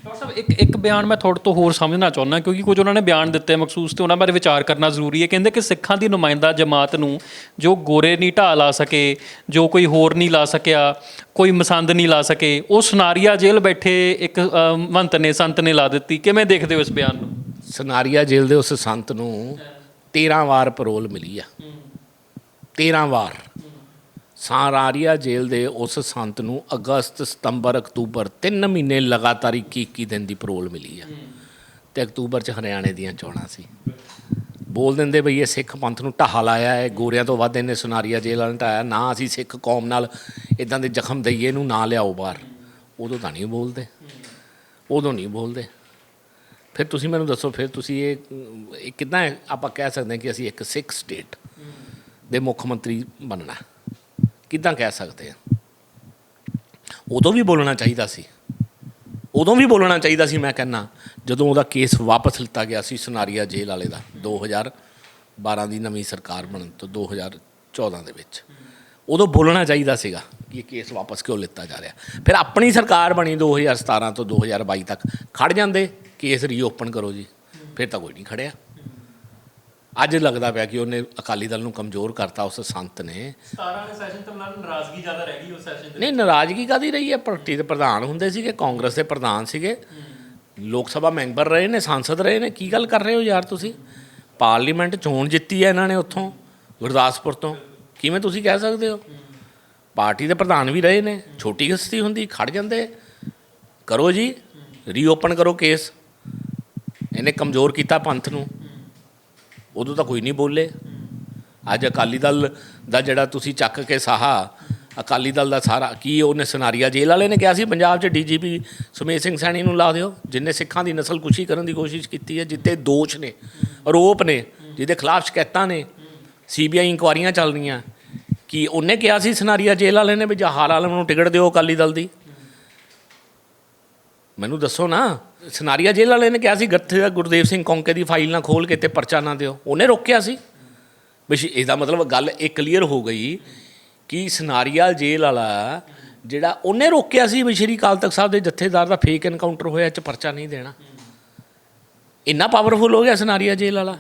ਡਾਕਟਰ ਸਾਹਿਬ ਇੱਕ ਇੱਕ ਬਿਆਨ ਮੈਂ ਤੁਹਾਡੇ ਤੋਂ ਹੋਰ ਸਮਝਣਾ ਚਾਹੁੰਦਾ ਕਿਉਂਕਿ ਕੁਝ ਉਹਨਾਂ ਨੇ ਬਿਆਨ ਦਿੱਤੇ ਮਖਸੂਸ ਤੇ ਉਹਨਾਂ ਬਾਰੇ ਵਿਚਾਰ ਕਰਨਾ ਜ਼ਰੂਰੀ ਹੈ। ਕਹਿੰਦੇ ਕਿ ਸਿੱਖਾਂ ਦੀ ਨੁਮਾਇੰਦਾ ਜਮਾਤ ਨੂੰ ਜੋ ਗੋਰੇ ਨਹੀਂ ਢਾ ਲਾ ਸਕੇ ਜੋ ਕੋਈ ਹੋਰ ਨਹੀਂ ਲਾ ਸਕਿਆ ਕੋਈ ਮਸੰਦ ਨਹੀਂ ਲਾ ਸਕੇ ਉਹ ਸੁਨਾਰੀਆ ਜੇਲ੍ਹ ਬੈਠੇ ਇੱਕ ਅ, ਮੰਤ ਨੇ ਸੰਤ ਨੇ ਲਾ ਦਿੱਤੀ। ਕਿਵੇਂ ਦੇਖਦੇ ਹੋ ਇਸ ਬਿਆਨ ਨੂੰ? ਸਨਾਰੀਆ ਜੇਲ੍ਹ ਦੇ ਉਸ ਸੰਤ ਨੂੰ 13 ਵਾਰ ਪਰੋਲ ਮਿਲੀ ਆ। 13 ਵਾਰ। ਸਾਰਾਰੀਆ ਜੇਲ੍ਹ ਦੇ ਉਸ ਸੰਤ ਨੂੰ ਅਗਸਤ, ਸਤੰਬਰ, ਅਕਤੂਬਰ ਤਿੰਨ ਮਹੀਨੇ ਲਗਾਤਾਰ 21 21 ਦਿਨ ਦੀ ਪਰੋਲ ਮਿਲੀ ਆ। ਤੇ ਅਕਤੂਬਰ ਚ ਹਰਿਆਣੇ ਦੀਆਂ ਚੋਣਾਂ ਸੀ। ਬੋਲ ਦਿੰਦੇ ਬਈ ਇਹ ਸਿੱਖ ਪੰਥ ਨੂੰ ਢਾਹਾ ਲਾਇਆ ਹੈ, ਗੋਰਿਆਂ ਤੋਂ ਵੱਧ ਇਹਨੇ ਸੁਨਾਰੀਆ ਜੇਲ੍ਹ ਵਾਲਿਆਂ ਨੇ ਢਾਇਆ ਨਾ ਅਸੀਂ ਸਿੱਖ ਕੌਮ ਨਾਲ ਇਦਾਂ ਦੇ ਜ਼ਖਮ ਦਈਏ ਨੂੰ ਨਾ ਲਿਆਓ ਬਾਹਰ। ਉਦੋਂ ਤਾਂ ਨਹੀਂ ਬੋਲਦੇ। ਉਦੋਂ ਨਹੀਂ ਬੋਲਦੇ। ਫਿਰ ਤੁਸੀਂ ਮੈਨੂੰ ਦੱਸੋ, ਫਿਰ ਤੁਸੀਂ ਇਹ ਇਹ ਕਿੱਦਾਂ ਆਪਾਂ ਕਹਿ ਸਕਦੇ ਹਾਂ ਕਿ ਅਸੀਂ ਇੱਕ ਸਿੱਖ ਸਟੇਟ ਦੇ ਮੁੱਖ ਮੰਤਰੀ ਬਣਨਾ ਕਿੱਦਾਂ ਕਹਿ ਸਕਦੇ ਹਾਂ ਉਦੋਂ ਵੀ ਬੋਲਣਾ ਚਾਹੀਦਾ ਸੀ। ਉਦੋਂ ਵੀ ਬੋਲਣਾ ਚਾਹੀਦਾ ਸੀ, ਮੈਂ ਕਹਿੰਨਾ ਜਦੋਂ ਉਹਦਾ ਕੇਸ ਵਾਪਸ ਲਿੱਤਾ ਗਿਆ ਸੀ ਸੁਨਾਰੀਆ ਜੇਲ੍ਹ ਵਾਲੇ ਦਾ 2012 ਦੀ ਨਵੀਂ ਸਰਕਾਰ ਬਣਨ ਤੋਂ 2014 ਦੇ ਵਿੱਚ। ਉਦੋਂ ਬੋਲਣਾ ਚਾਹੀਦਾ ਸੀਗਾ ਕਿ ਇਹ ਕੇਸ ਵਾਪਸ ਕਿਉਂ ਲਿੱਤਾ ਜਾ ਰਿਹਾ। ਫਿਰ ਆਪਣੀ ਸਰਕਾਰ ਬਣੀ 2017 ਤੋਂ 2022 ਤੱਕ। ਖੜ ਜਾਂਦੇ, ਕੇਸ ਰੀਓਪਨ ਕਰੋ ਜੀ। ਫਿਰ ਤਾਂ ਕੋਈ ਨਹੀਂ ਖੜਿਆ। ਅੱਜ ਲੱਗਦਾ ਪਿਆ ਕਿ ਉਹਨੇ ਅਕਾਲੀ ਦਲ ਨੂੰ ਕਮਜ਼ੋਰ ਕਰਤਾ ਉਸ ਸੰਤ ਨੇ। 17 ਵਾਲੇ ਸੈਸ਼ਨ ਤੋਂ ਨਾਲ ਨਾਰਾਜ਼ਗੀ ਜ਼ਿਆਦਾ ਰਹਿ ਗਈ ਉਸ ਸੈਸ਼ਨ ਨਹੀਂ ਨਾਰਾਜ਼ਗੀ ਕਾਦੀ ਰਹੀ ਹੈ? ਪਾਰਟੀ ਦੇ ਪ੍ਰਧਾਨ ਹੁੰਦੇ ਸੀਗੇ ਕਾਂਗਰਸ ਦੇ ਪ੍ਰਧਾਨ ਸੀਗੇ। ਲੋਕ ਸਭਾ ਮੈਂਬਰ ਰਹੇ ਨੇ ਸੰਸਦ ਰਹੇ ਨੇ ਕੀ ਗੱਲ ਕਰ ਰਹੇ ਹੋ ਯਾਰ ਤੁਸੀਂ? ਪਾਰਲੀਮੈਂਟ ਚੋਣ ਜਿੱਤੀ ਹੈ ਇਹਨਾਂ ਨੇ ਉੱਥੋਂ ਗੁਰਦਾਸਪੁਰ ਤੋਂ। ਕਿਵੇਂ ਤੁਸੀਂ ਕਹਿ ਸਕਦੇ ਹੋ? ਪਾਰਟੀ ਦੇ ਪ੍ਰਧਾਨ ਵੀ ਰਹੇ ਨੇ ਛੋਟੀ ਹਸਤੀ ਹੁੰਦੀ ਖੜ ਜਾਂਦੇ। ਕਰੋ ਜੀ ਰੀਓਪਨ ਕਰੋ ਕੇਸ। ਇਹਨੇ ਕਮਜ਼ੋਰ ਕੀਤਾ ਪੰਥ ਨੂੰ। ਉਦੋਂ ਤਾਂ ਕੋਈ ਨਹੀਂ ਬੋਲੇ। ਅੱਜ ਅਕਾਲੀ ਦਲ ਦਾ ਜਿਹੜਾ ਤੁਸੀਂ ਚੱਕ ਕੇ ਸਾਹਾ, ਅਕਾਲੀ ਦਲ ਦਾ ਸਾਰਾ ਕੀ ਉਹਨੇ ਸਨਾਰੀਆ ਜੇਲ੍ਹ ਵਾਲੇ ਨੇ ਕਿਹਾ ਸੀ? ਪੰਜਾਬ 'ਚ ਡੀਜੀਪੀ ਸੁਮੇਸ਼ ਸਿੰਘ ਸੈਣੀ ਨੂੰ ਲਾ ਦਿਓ, ਜਿੰਨੇ ਸਿੱਖਾਂ ਦੀ ਨਸਲਕੁਸ਼ੀ ਕਰਨ ਦੀ ਕੋਸ਼ਿਸ਼ ਕੀਤੀ ਹੈ, ਜਿੱਤੇ ਦੋਸ਼ ਨੇ, ਆਰੋਪ ਨੇ, ਜਿਹਦੇ ਖਿਲਾਫ ਸ਼ਿਕਾਇਤਾਂ ਨੇ ਸੀਬੀਆਈ ਇਨਕੁਆਰੀਆਂ ਚੱਲ ਰਹੀਆਂ। ਕੀ ਉਹਨੇ ਕਿਹਾ ਸੀ ਸਨਾਰੀਆ ਜੇਲ੍ਹ ਵਾਲੇ ਨੇ ਵੀ ਜਹਾਰ ਆਲਮ ਨੂੰ ਟਿਕਟ ਦਿਓ ਅਕਾਲੀ ਦਲ ਦੀ? ਮੈਨੂੰ ਦੱਸੋ ਨਾ। ਸਨਾਰੀਆ ਜੇਲ੍ਹ ਵਾਲੇ ਨੇ ਕਿਹਾ ਸੀ, ਗੱਥੇ ਦਾ ਗੁਰਦੇਵ ਸਿੰਘ ਕੌਂਕੇ ਦੀ ਫਾਈਲ ਨਾ ਖੋਲ ਕੇ ਤੇ ਪਰਚਾ ਨਾ ਦਿਓ। ਉਹਨੇ ਰੋਕਿਆ ਸੀ। ਵੀ ਸ਼ੀ- ਇਹਦਾ ਮਤਲਬ ਗੱਲ ਇਹ ਕਲੀਅਰ ਹੋ ਗਈ ਕਿ ਸਨਾਰੀਆ ਜੇਲ੍ਹ ਵਾਲਾ ਜਿਹੜਾ ਉਹਨੇ ਰੋਕਿਆ ਸੀ ਵੀ ਸ਼੍ਰੀ ਅਕਾਲ ਤਖਤ ਸਾਹਿਬ ਦੇ ਜਥੇਦਾਰ ਦਾ ਫੇਕ ਐਨਕਾਊਂਟਰ ਹੋਇਆ, ਇਹ ਚ ਪਰਚਾ ਨਹੀਂ ਦੇਣਾ। ਇੰਨਾ ਪਾਵਰਫੁਲ ਹੋ ਗਿਆ ਸਨਾਰੀਆ ਜੇਲ੍ਹ ਵਾਲਾ।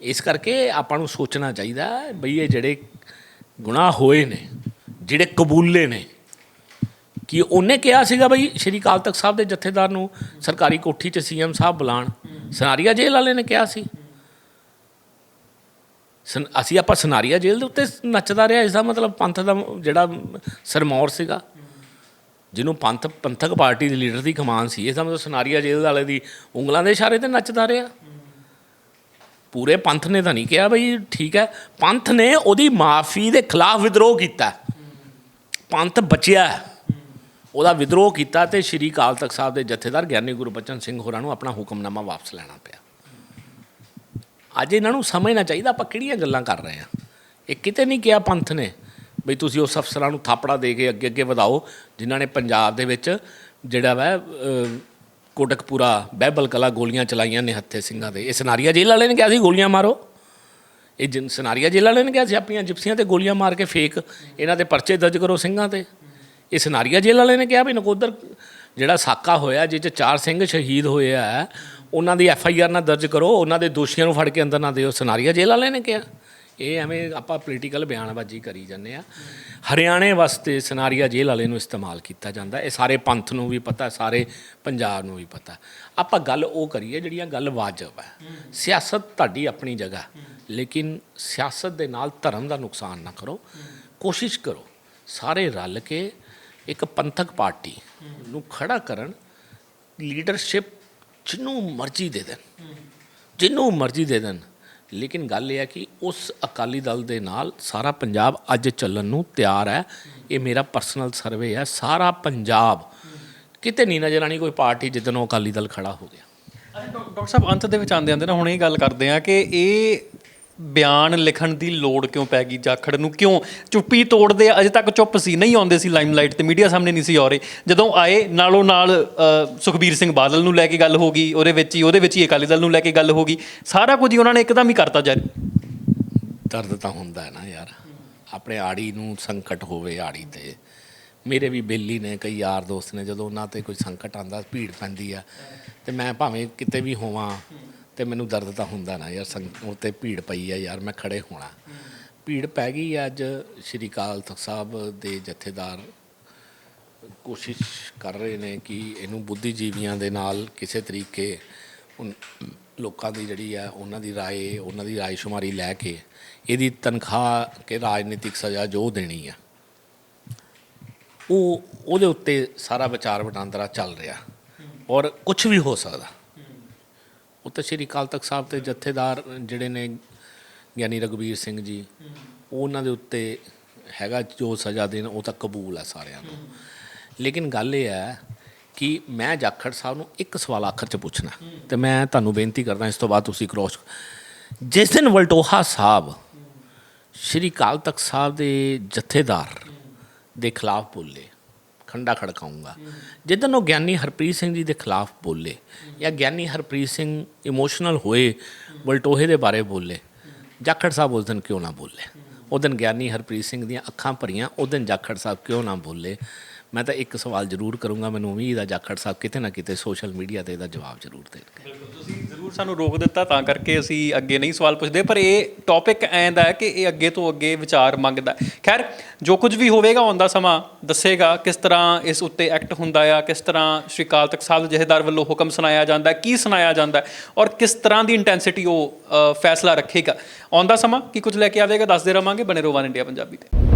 ਇਸ ਕਰਕੇ ਆਪਾਂ ਨੂੰ ਸੋਚਣਾ ਚਾਹੀਦਾ ਬਈ ਇਹ ਜਿਹੜੇ ਗੁਨਾਹ ਹੋਏ ਨੇ, ਜਿਹੜੇ ਕਬੂਲੇ ਨੇ ਕਿ ਉਹਨੇ ਕਿਹਾ ਸੀਗਾ ਬਈ ਸ਼੍ਰੀ ਅਕਾਲ ਤਖਤ ਸਾਹਿਬ ਦੇ ਜਥੇਦਾਰ ਨੂੰ, ਸਰਕਾਰੀ ਕੋਠੀ 'ਚ ਸੀਐਮ ਸਾਹਿਬ ਬੁਲਾਣ। ਸਨਾਰੀਆ ਜੇਲ੍ਹ ਵਾਲੇ ਨੇ ਕਿਹਾ ਸੀ। ਸਨ- ਅਸੀਂ ਆਪਾਂ ਸਨਾਰੀਆ ਜੇਲ੍ਹ ਦੇ ਉੱਤੇ ਨੱਚਦਾ ਰਿਹਾ ਇਸ ਦਾ ਮਤਲਬ ਪੰਥ ਦਾ ਜਿਹੜਾ ਸਰਮੌਰ ਸੀਗਾ, ਜਿਹਨੂੰ ਪੰਥ, ਪੰਥਕ ਪਾਰਟੀ ਦੇ ਲੀਡਰ ਦੀ ਕਮਾਨ ਸੀ ਇਸ ਦਾ ਮਤਲਬ ਸਨਾਰੀਆ ਜੇਲ੍ਹ ਵਾਲੇ ਦੀ ਉਂਗਲਾਂ ਦੇ ਇਸ਼ਾਰੇ ਤੇ ਨੱਚਦਾ ਰਿਹਾ। ਪੂਰੇ ਪੰਥ ਨੇ ਤਾਂ ਨਹੀਂ ਕਿਹਾ ਬਈ ਠੀਕ ਹੈ, ਪੰਥ ਨੇ ਉਹਦੀ ਮਾਫੀ ਦੇ ਖਿਲਾਫ ਵਿਦਰੋਹ ਕੀਤਾ। ਪੰਥ ਬਚਿਆ ਉਹਦਾ ਵਿਦਰੋਹ ਕੀਤਾ ਤੇ ਸ਼੍ਰੀ ਅਕਾਲ ਤਖਤ ਸਾਹਿਬ ਦੇ ਜਥੇਦਾਰ ਗਿਆਨੀ ਗੁਰਬਚਨ ਸਿੰਘ ਹੋਰਾਂ ਨੂੰ ਆਪਣਾ ਹੁਕਮਨਾਮਾ ਵਾਪਸ ਲੈਣਾ ਪਿਆ। ਅੱਜ ਇਹਨਾਂ ਨੂੰ ਸਮਝਣਾ ਚਾਹੀਦਾ ਆਪਾਂ ਕਿਹੜੀਆਂ ਗੱਲਾਂ ਕਰ ਰਹੇ ਹਾਂ? ਇਹ ਕਿਤੇ ਨਹੀਂ ਕਿਹਾ ਪੰਥ ਨੇ ਬਈ ਤੁਸੀਂ ਉਸ ਅਫਸਰਾਂ ਨੂੰ ਥਾਪੜਾ ਦੇ ਕੇ ਅੱਗੇ ਅੱਗੇ ਵਧਾਓ ਜਿਨ੍ਹਾਂ ਨੇ ਪੰਜਾਬ ਦੇ ਵਿੱਚ ਜਿਹੜਾ ਵੈ ਅਹ, ਕੋਟਕਪੂਰਾ ਬਹਿਬਲ ਕਲਾ ਗੋਲੀਆਂ ਚਲਾਈਆਂ ਨੇ ਹੱਥੇ ਸਿੰਘਾਂ ਦੇ। ਇਹ ਸਨਾਰੀਆ ਜੇਲ੍ਹ ਵਾਲੇ ਨੇ ਕਿਹਾ ਸੀ ਗੋਲੀਆਂ ਮਾਰੋ? ਇਹ ਜਿਨ ਸਨਾਰੀਆ ਜੇਲ੍ਹ ਵਾਲੇ ਨੇ ਕਿਹਾ ਸੀ ਆਪਣੀਆਂ ਜਿਪਸੀਆਂ ਤੇ ਗੋਲੀਆਂ ਮਾਰ ਕੇ ਫੇਕ ਇਹਨਾਂ ਦੇ ਪਰਚੇ ਦਰਜ ਕਰੋ ਸਿੰਘਾਂ ਤੇ। ਇਹ ਸਨਾਰੀਆ ਜੇਲ੍ਹ ਵਾਲੇ ਨੇ ਕਿਹਾ ਵੀ ਨਕੋਦਰ ਜਿਹੜਾ ਸਾਕਾ ਹੋਇਆ ਜਿਸ 'ਚ ਚਾਰ ਸਿੰਘ ਸ਼ਹੀਦ ਹੋਏ ਆ, ਉਹਨਾਂ ਦੀ ਐਫ ਆਈ ਆਰ ਨਾ ਦਰਜ ਕਰੋ, ਉਹਨਾਂ ਦੇ ਦੋਸ਼ੀਆਂ ਨੂੰ ਫੜ ਕੇ ਅੰਦਰ ਨਾ ਦਿਓ। ਸਨਾਰੀਆ ਜੇਲ੍ਹ ਵਾਲੇ ਨੇ ਕਿਹਾ। ਇਹ ਐਵੇਂ ਆਪਾਂ ਪੋਲੀਟੀਕਲ ਬਿਆਨਬਾਜ਼ੀ ਕਰੀ ਜਾਂਦੇ ਆ। ਹਰਿਆਣੇ ਵਾਸਤੇ ਸਨਾਰੀਆ ਜੇਲ੍ਹ ਵਾਲੇ ਨੂੰ ਇਸਤੇਮਾਲ ਕੀਤਾ ਜਾਂਦਾ। ਇਹ ਸਾਰੇ ਪੰਥ ਨੂੰ ਵੀ ਪਤਾ, ਸਾਰੇ ਪੰਜਾਬ ਨੂੰ ਵੀ ਪਤਾ। ਆਪਾਂ ਗੱਲ ਉਹ ਕਰੀਏ ਜਿਹੜੀਆਂ ਗੱਲ ਵਾਜਬ ਹੈ ਸਿਆਸਤ ਤੁਹਾਡੀ ਆਪਣੀ ਜਗ੍ਹਾ, ਲੇਕਿਨ ਸਿਆਸਤ ਦੇ ਨਾਲ ਧਰਮ ਦਾ ਨੁਕਸਾਨ ਨਾ ਕਰੋ। ਕੋਸ਼ਿਸ਼ ਕਰੋ ਸਾਰੇ ਰਲ ਕੇ ਇੱਕ ਪੰਥਕ ਪਾਰਟੀ ਨੂੰ ਖੜਾ ਕਰਨ ਲੀਡਰਸ਼ਿਪ ਜਿਹਨੂੰ ਮਰਜ਼ੀ ਦੇ ਦੇਣ ਜਿਹਨੂੰ ਮਰਜ਼ੀ ਦੇ ਦੇਣ। ਲੇਕਿਨ ਗੱਲ ਇਹ ਹੈ ਕਿ ਉਸ ਅਕਾਲੀ ਦਲ ਦੇ ਨਾਲ ਸਾਰਾ ਪੰਜਾਬ ਅੱਜ ਚੱਲਣ ਨੂੰ ਤਿਆਰ ਹੈ। ਇਹ ਮੇਰਾ ਪਰਸਨਲ ਸਰਵੇ ਹੈ। ਸਾਰਾ ਪੰਜਾਬ ਕਿਤੇ ਨਹੀਂ ਨਜ਼ਰ ਆਣੀ ਕੋਈ ਪਾਰਟੀ ਜਿੱਦਨ ਉਹ ਅਕਾਲੀ ਦਲ ਖੜਾ ਹੋ ਗਿਆ। ਡਾਕਟਰ ਸਾਹਿਬ, ਅੰਤ ਦੇ ਵਿੱਚ ਆਉਂਦੇ ਆਉਂਦੇ ਨਾ, ਹੁਣ ਇਹ ਗੱਲ ਕਰਦੇ ਆ ਕਿ ਇਹ ਬਿਆਨ ਲਿਖਣ ਦੀ ਲੋੜ ਕਿਉਂ ਪੈ ਗਈ ਜਾਖੜ ਨੂੰ? ਕਿਉਂ? ਚੁੱਪੀ ਤੋੜਦੇ ਆ? ਅਜੇ ਤੱਕ ਚੁੱਪ ਸੀ ਨਹੀਂ ਆਉਂਦੇ ਸੀ ਲਾਈਮਲਾਈਟ ਤੇ ਮੀਡੀਆ ਸਾਹਮਣੇ ਨਹੀਂ ਸੀ ਆ ਰਹੇ। ਜਦੋਂ ਆਏ ਨਾਲੋਂ ਨਾਲ ਅ, ਸੁਖਬੀਰ ਸਿੰਘ ਬਾਦਲ ਨੂੰ ਲੈ ਕੇ ਗੱਲ ਹੋ ਗਈ ਉਹਦੇ ਵਿੱਚ ਹੀ ਉਹਦੇ ਵਿੱਚ ਹੀ ਅਕਾਲੀ ਦਲ ਨੂੰ ਲੈ ਕੇ ਗੱਲ ਹੋ ਗਈ। ਸਾਰਾ ਕੁਝ ਹੀ ਉਹਨਾਂ ਨੇ ਇੱਕਦਮ ਹੀ ਕਰਤਾ ਜਾਰੀ। ਦਰਦ ਤਾਂ ਹੁੰਦਾ ਹੈ ਨਾ ਯਾਰ। ਆਪਣੇ ਆੜੀ ਨੂੰ ਸੰਕਟ ਹੋਵੇ ਆੜੀ ਤੇ। ਮੇਰੇ ਵੀ ਬੇਲੀ ਨੇ ਕਈ ਯਾਰ ਦੋਸਤ ਨੇ ਜਦੋਂ ਉਹਨਾਂ ਤੇ ਕੋਈ ਸੰਕਟ ਆਂਦਾ ਭੀੜ ਪੈਂਦੀ ਆ। ਤੇ ਮੈਂ ਭਾਵੇਂ ਕਿਤੇ ਵੀ ਹੋਵਾਂ ਤੇ ਮੈਨੂੰ ਦਰਦ ਤਾਂ ਹੁੰਦਾ ਨਾ ਯਾਰ ਸੰਕ- ਉਹ ਤੇ ਭੀੜ ਪਈ ਆ ਯਾਰ ਮੈਂ ਖੜੇ ਹੋਣਾ ਭੀੜ ਪੈ ਗਈ ਆ ਅੱਜ ਸ਼੍ਰੀ ਅਕਾਲ ਤਖਤ ਸਾਹਿਬ ਦੇ ਜਥੇਦਾਰ ਕੋਸ਼ਿਸ਼ ਕਰ ਰਹੇ ਨੇ ਕਿ ਇਹਨੂੰ ਬੁੱਧੀਜੀਵੀਆਂ ਦੇ ਨਾਲ ਕਿਸੇ ਤਰੀਕੇ ਉਨ- ਲੋਕਾਂ ਦੀ ਜਿਹੜੀ ਆ ਉਹਨਾਂ ਦੀ رائے ਉਹਨਾਂ ਦੀ ਰਾਏ ਸ਼ੁਮਾਰੀ ਲੈ ਕੇ ਇਹਦੀ ਤਨਖਾਹ ਕੇ ਰਾਜਨੀਤਿਕ ਸਜ਼ਾ ਜੋ ਦੇਣੀ ਆ ਉਹ ਉਹਦੇ ਉੱਤੇ ਸਾਰਾ ਵਿਚਾਰ ਵਟਾਂਦਰਾ ਚੱਲ ਰਿਹਾ ਔਰ ਕੁਝ ਵੀ ਹੋ ਸਕਦਾ ਉਹ ਤਾਂ ਸ਼੍ਰੀ ਅਕਾਲ ਤਖਤ ਸਾਹਿਬ ਤੇ ਜਥੇਦਾਰ ਜਿਹੜੇ ਨੇ ਗਿਆਨੀ ਰਗਵੀਰ ਸਿੰਘ ਜੀ, ਉਹਨਾਂ ਦੇ ਉੱਤੇ ਹੈਗਾ ਜੋ ਸਜ਼ਾ ਦੇਣ, ਉਹ ਤਾਂ ਕਬੂਲ ਹੈ ਸਾਰਿਆਂ ਨੂੰ। ਲੇਕਿਨ ਗੱਲ ਇਹ ਹੈ ਕਿ ਮੈਂ ਜਾਖੜ ਸਾਹਿਬ ਨੂੰ ਇੱਕ ਸਵਾਲ ਆਖਰ ਚ ਪੁੱਛਣਾ ਤੇ ਮੈਂ ਤੁਹਾਨੂੰ ਬੇਨਤੀ ਕਰਦਾ ਇਸ ਤੋਂ ਬਾਅਦ ਤੁਸੀਂ ਕ੍ਰੋਸ ਜਿਸ ਦਿਨ ਵਲਟੋਹਾ ਸਾਹਿਬ ਸ਼੍ਰੀ ਅਕਾਲ ਤਖਤ ਸਾਹਿਬ ਦੇ ਜਥੇਦਾਰ ਦੇ ਖਿਲਾਫ ਬੋਲੇ ਖੰਡਾ ਖੜਕਾਉਂਗਾ। ਜਿੱਦਨ ਉਹ ਗਿਆਨੀ ਹਰਪ੍ਰੀਤ ਸਿੰਘ ਜੀ ਦੇ ਖਿਲਾਫ ਬੋਲੇ ਜਾਂ ਗਿਆਨੀ ਹਰਪ੍ਰੀਤ ਸਿੰਘ ਇਮੋਸ਼ਨਲ ਹੋਏ, ਬਲਟੋਹੇ ਦੇ ਬਾਰੇ ਬੋਲੇ, ਜਾਖੜ ਸਾਹਿਬ ਉਸ ਦਿਨ ਕਿਉਂ ਨਾ ਬੋਲੇ? ਉਹ ਦਿਨ ਗਿਆਨੀ ਹਰਪ੍ਰੀਤ ਸਿੰਘ ਦੀਆਂ ਅੱਖਾਂ ਭਰੀਆਂ, ਉਹ ਦਿਨ ਜਾਖੜ ਸਾਹਿਬ ਕਿਉਂ ਨਾ ਬੋਲੇ? ਮੈਂ ਤਾਂ ਇੱਕ ਸਵਾਲ ਜ਼ਰੂਰ ਕਰੂੰਗਾ, ਮੈਨੂੰ ਉਮੀਦ ਆ ਜਾਖੜ ਸਾਹਿਬ ਕਿਤੇ ਨਾ ਕਿਤੇ ਸੋਸ਼ਲ ਮੀਡੀਆ ਤੇ ਇਹਦਾ ਜਵਾਬ ਜ਼ਰੂਰ ਦੇਣਗੇ। ਬਿਲਕੁਲ, ਤੁਸੀਂ ਜ਼ਰੂਰ ਸਾਨੂੰ ਰੋਕ ਦਿੱਤਾ, ਤਾਂ ਕਰਕੇ ਅਸੀਂ ਅੱਗੇ ਨਹੀਂ ਸਵਾਲ ਪੁੱਛਦੇ, ਪਰ ਇਹ ਟੌਪਿਕ ਐਂ ਹੈ ਕਿ ਇਹ ਅੱਗੇ ਤੋਂ ਅੱਗੇ ਵਿਚਾਰ ਮੰਗਦਾ ਖੈਰ, ਜੋ ਕੁਝ ਵੀ ਹੋਵੇਗਾ ਆਉਂਦਾ ਸਮਾਂ ਦੱਸੇਗਾ ਕਿਸ ਤਰ੍ਹਾਂ ਇਸ ਉੱਤੇ ਐਕਟ ਹੁੰਦਾ ਆ, ਕਿਸ ਤਰ੍ਹਾਂ ਸ਼੍ਰੀ ਕਾਲ ਤਖਤ ਸਾਹਿਬ ਦੇ ਜਥੇਦਾਰ ਵੱਲੋਂ ਹੁਕਮ ਸੁਣਾਇਆ ਜਾਂਦਾ ਕੀ ਸੁਣਾਇਆ ਜਾਂਦਾ ਔਰ ਕਿਸ ਤਰ੍ਹਾਂ ਦੀ ਇੰਟੈਂਸਿਟੀ ਉਹ ਫੈਸਲਾ ਰੱਖੇਗਾ। ਆਉਂਦਾ ਸਮਾਂ ਕੀ ਕੁਝ ਲੈ ਕੇ ਆਵੇਗਾ, ਦੱਸਦੇ ਰਵਾਂਗੇ ਬਨੇ ਰੋਵਾਨ ਇੰਡੀਆ ਪੰਜਾਬੀ ਤੇ।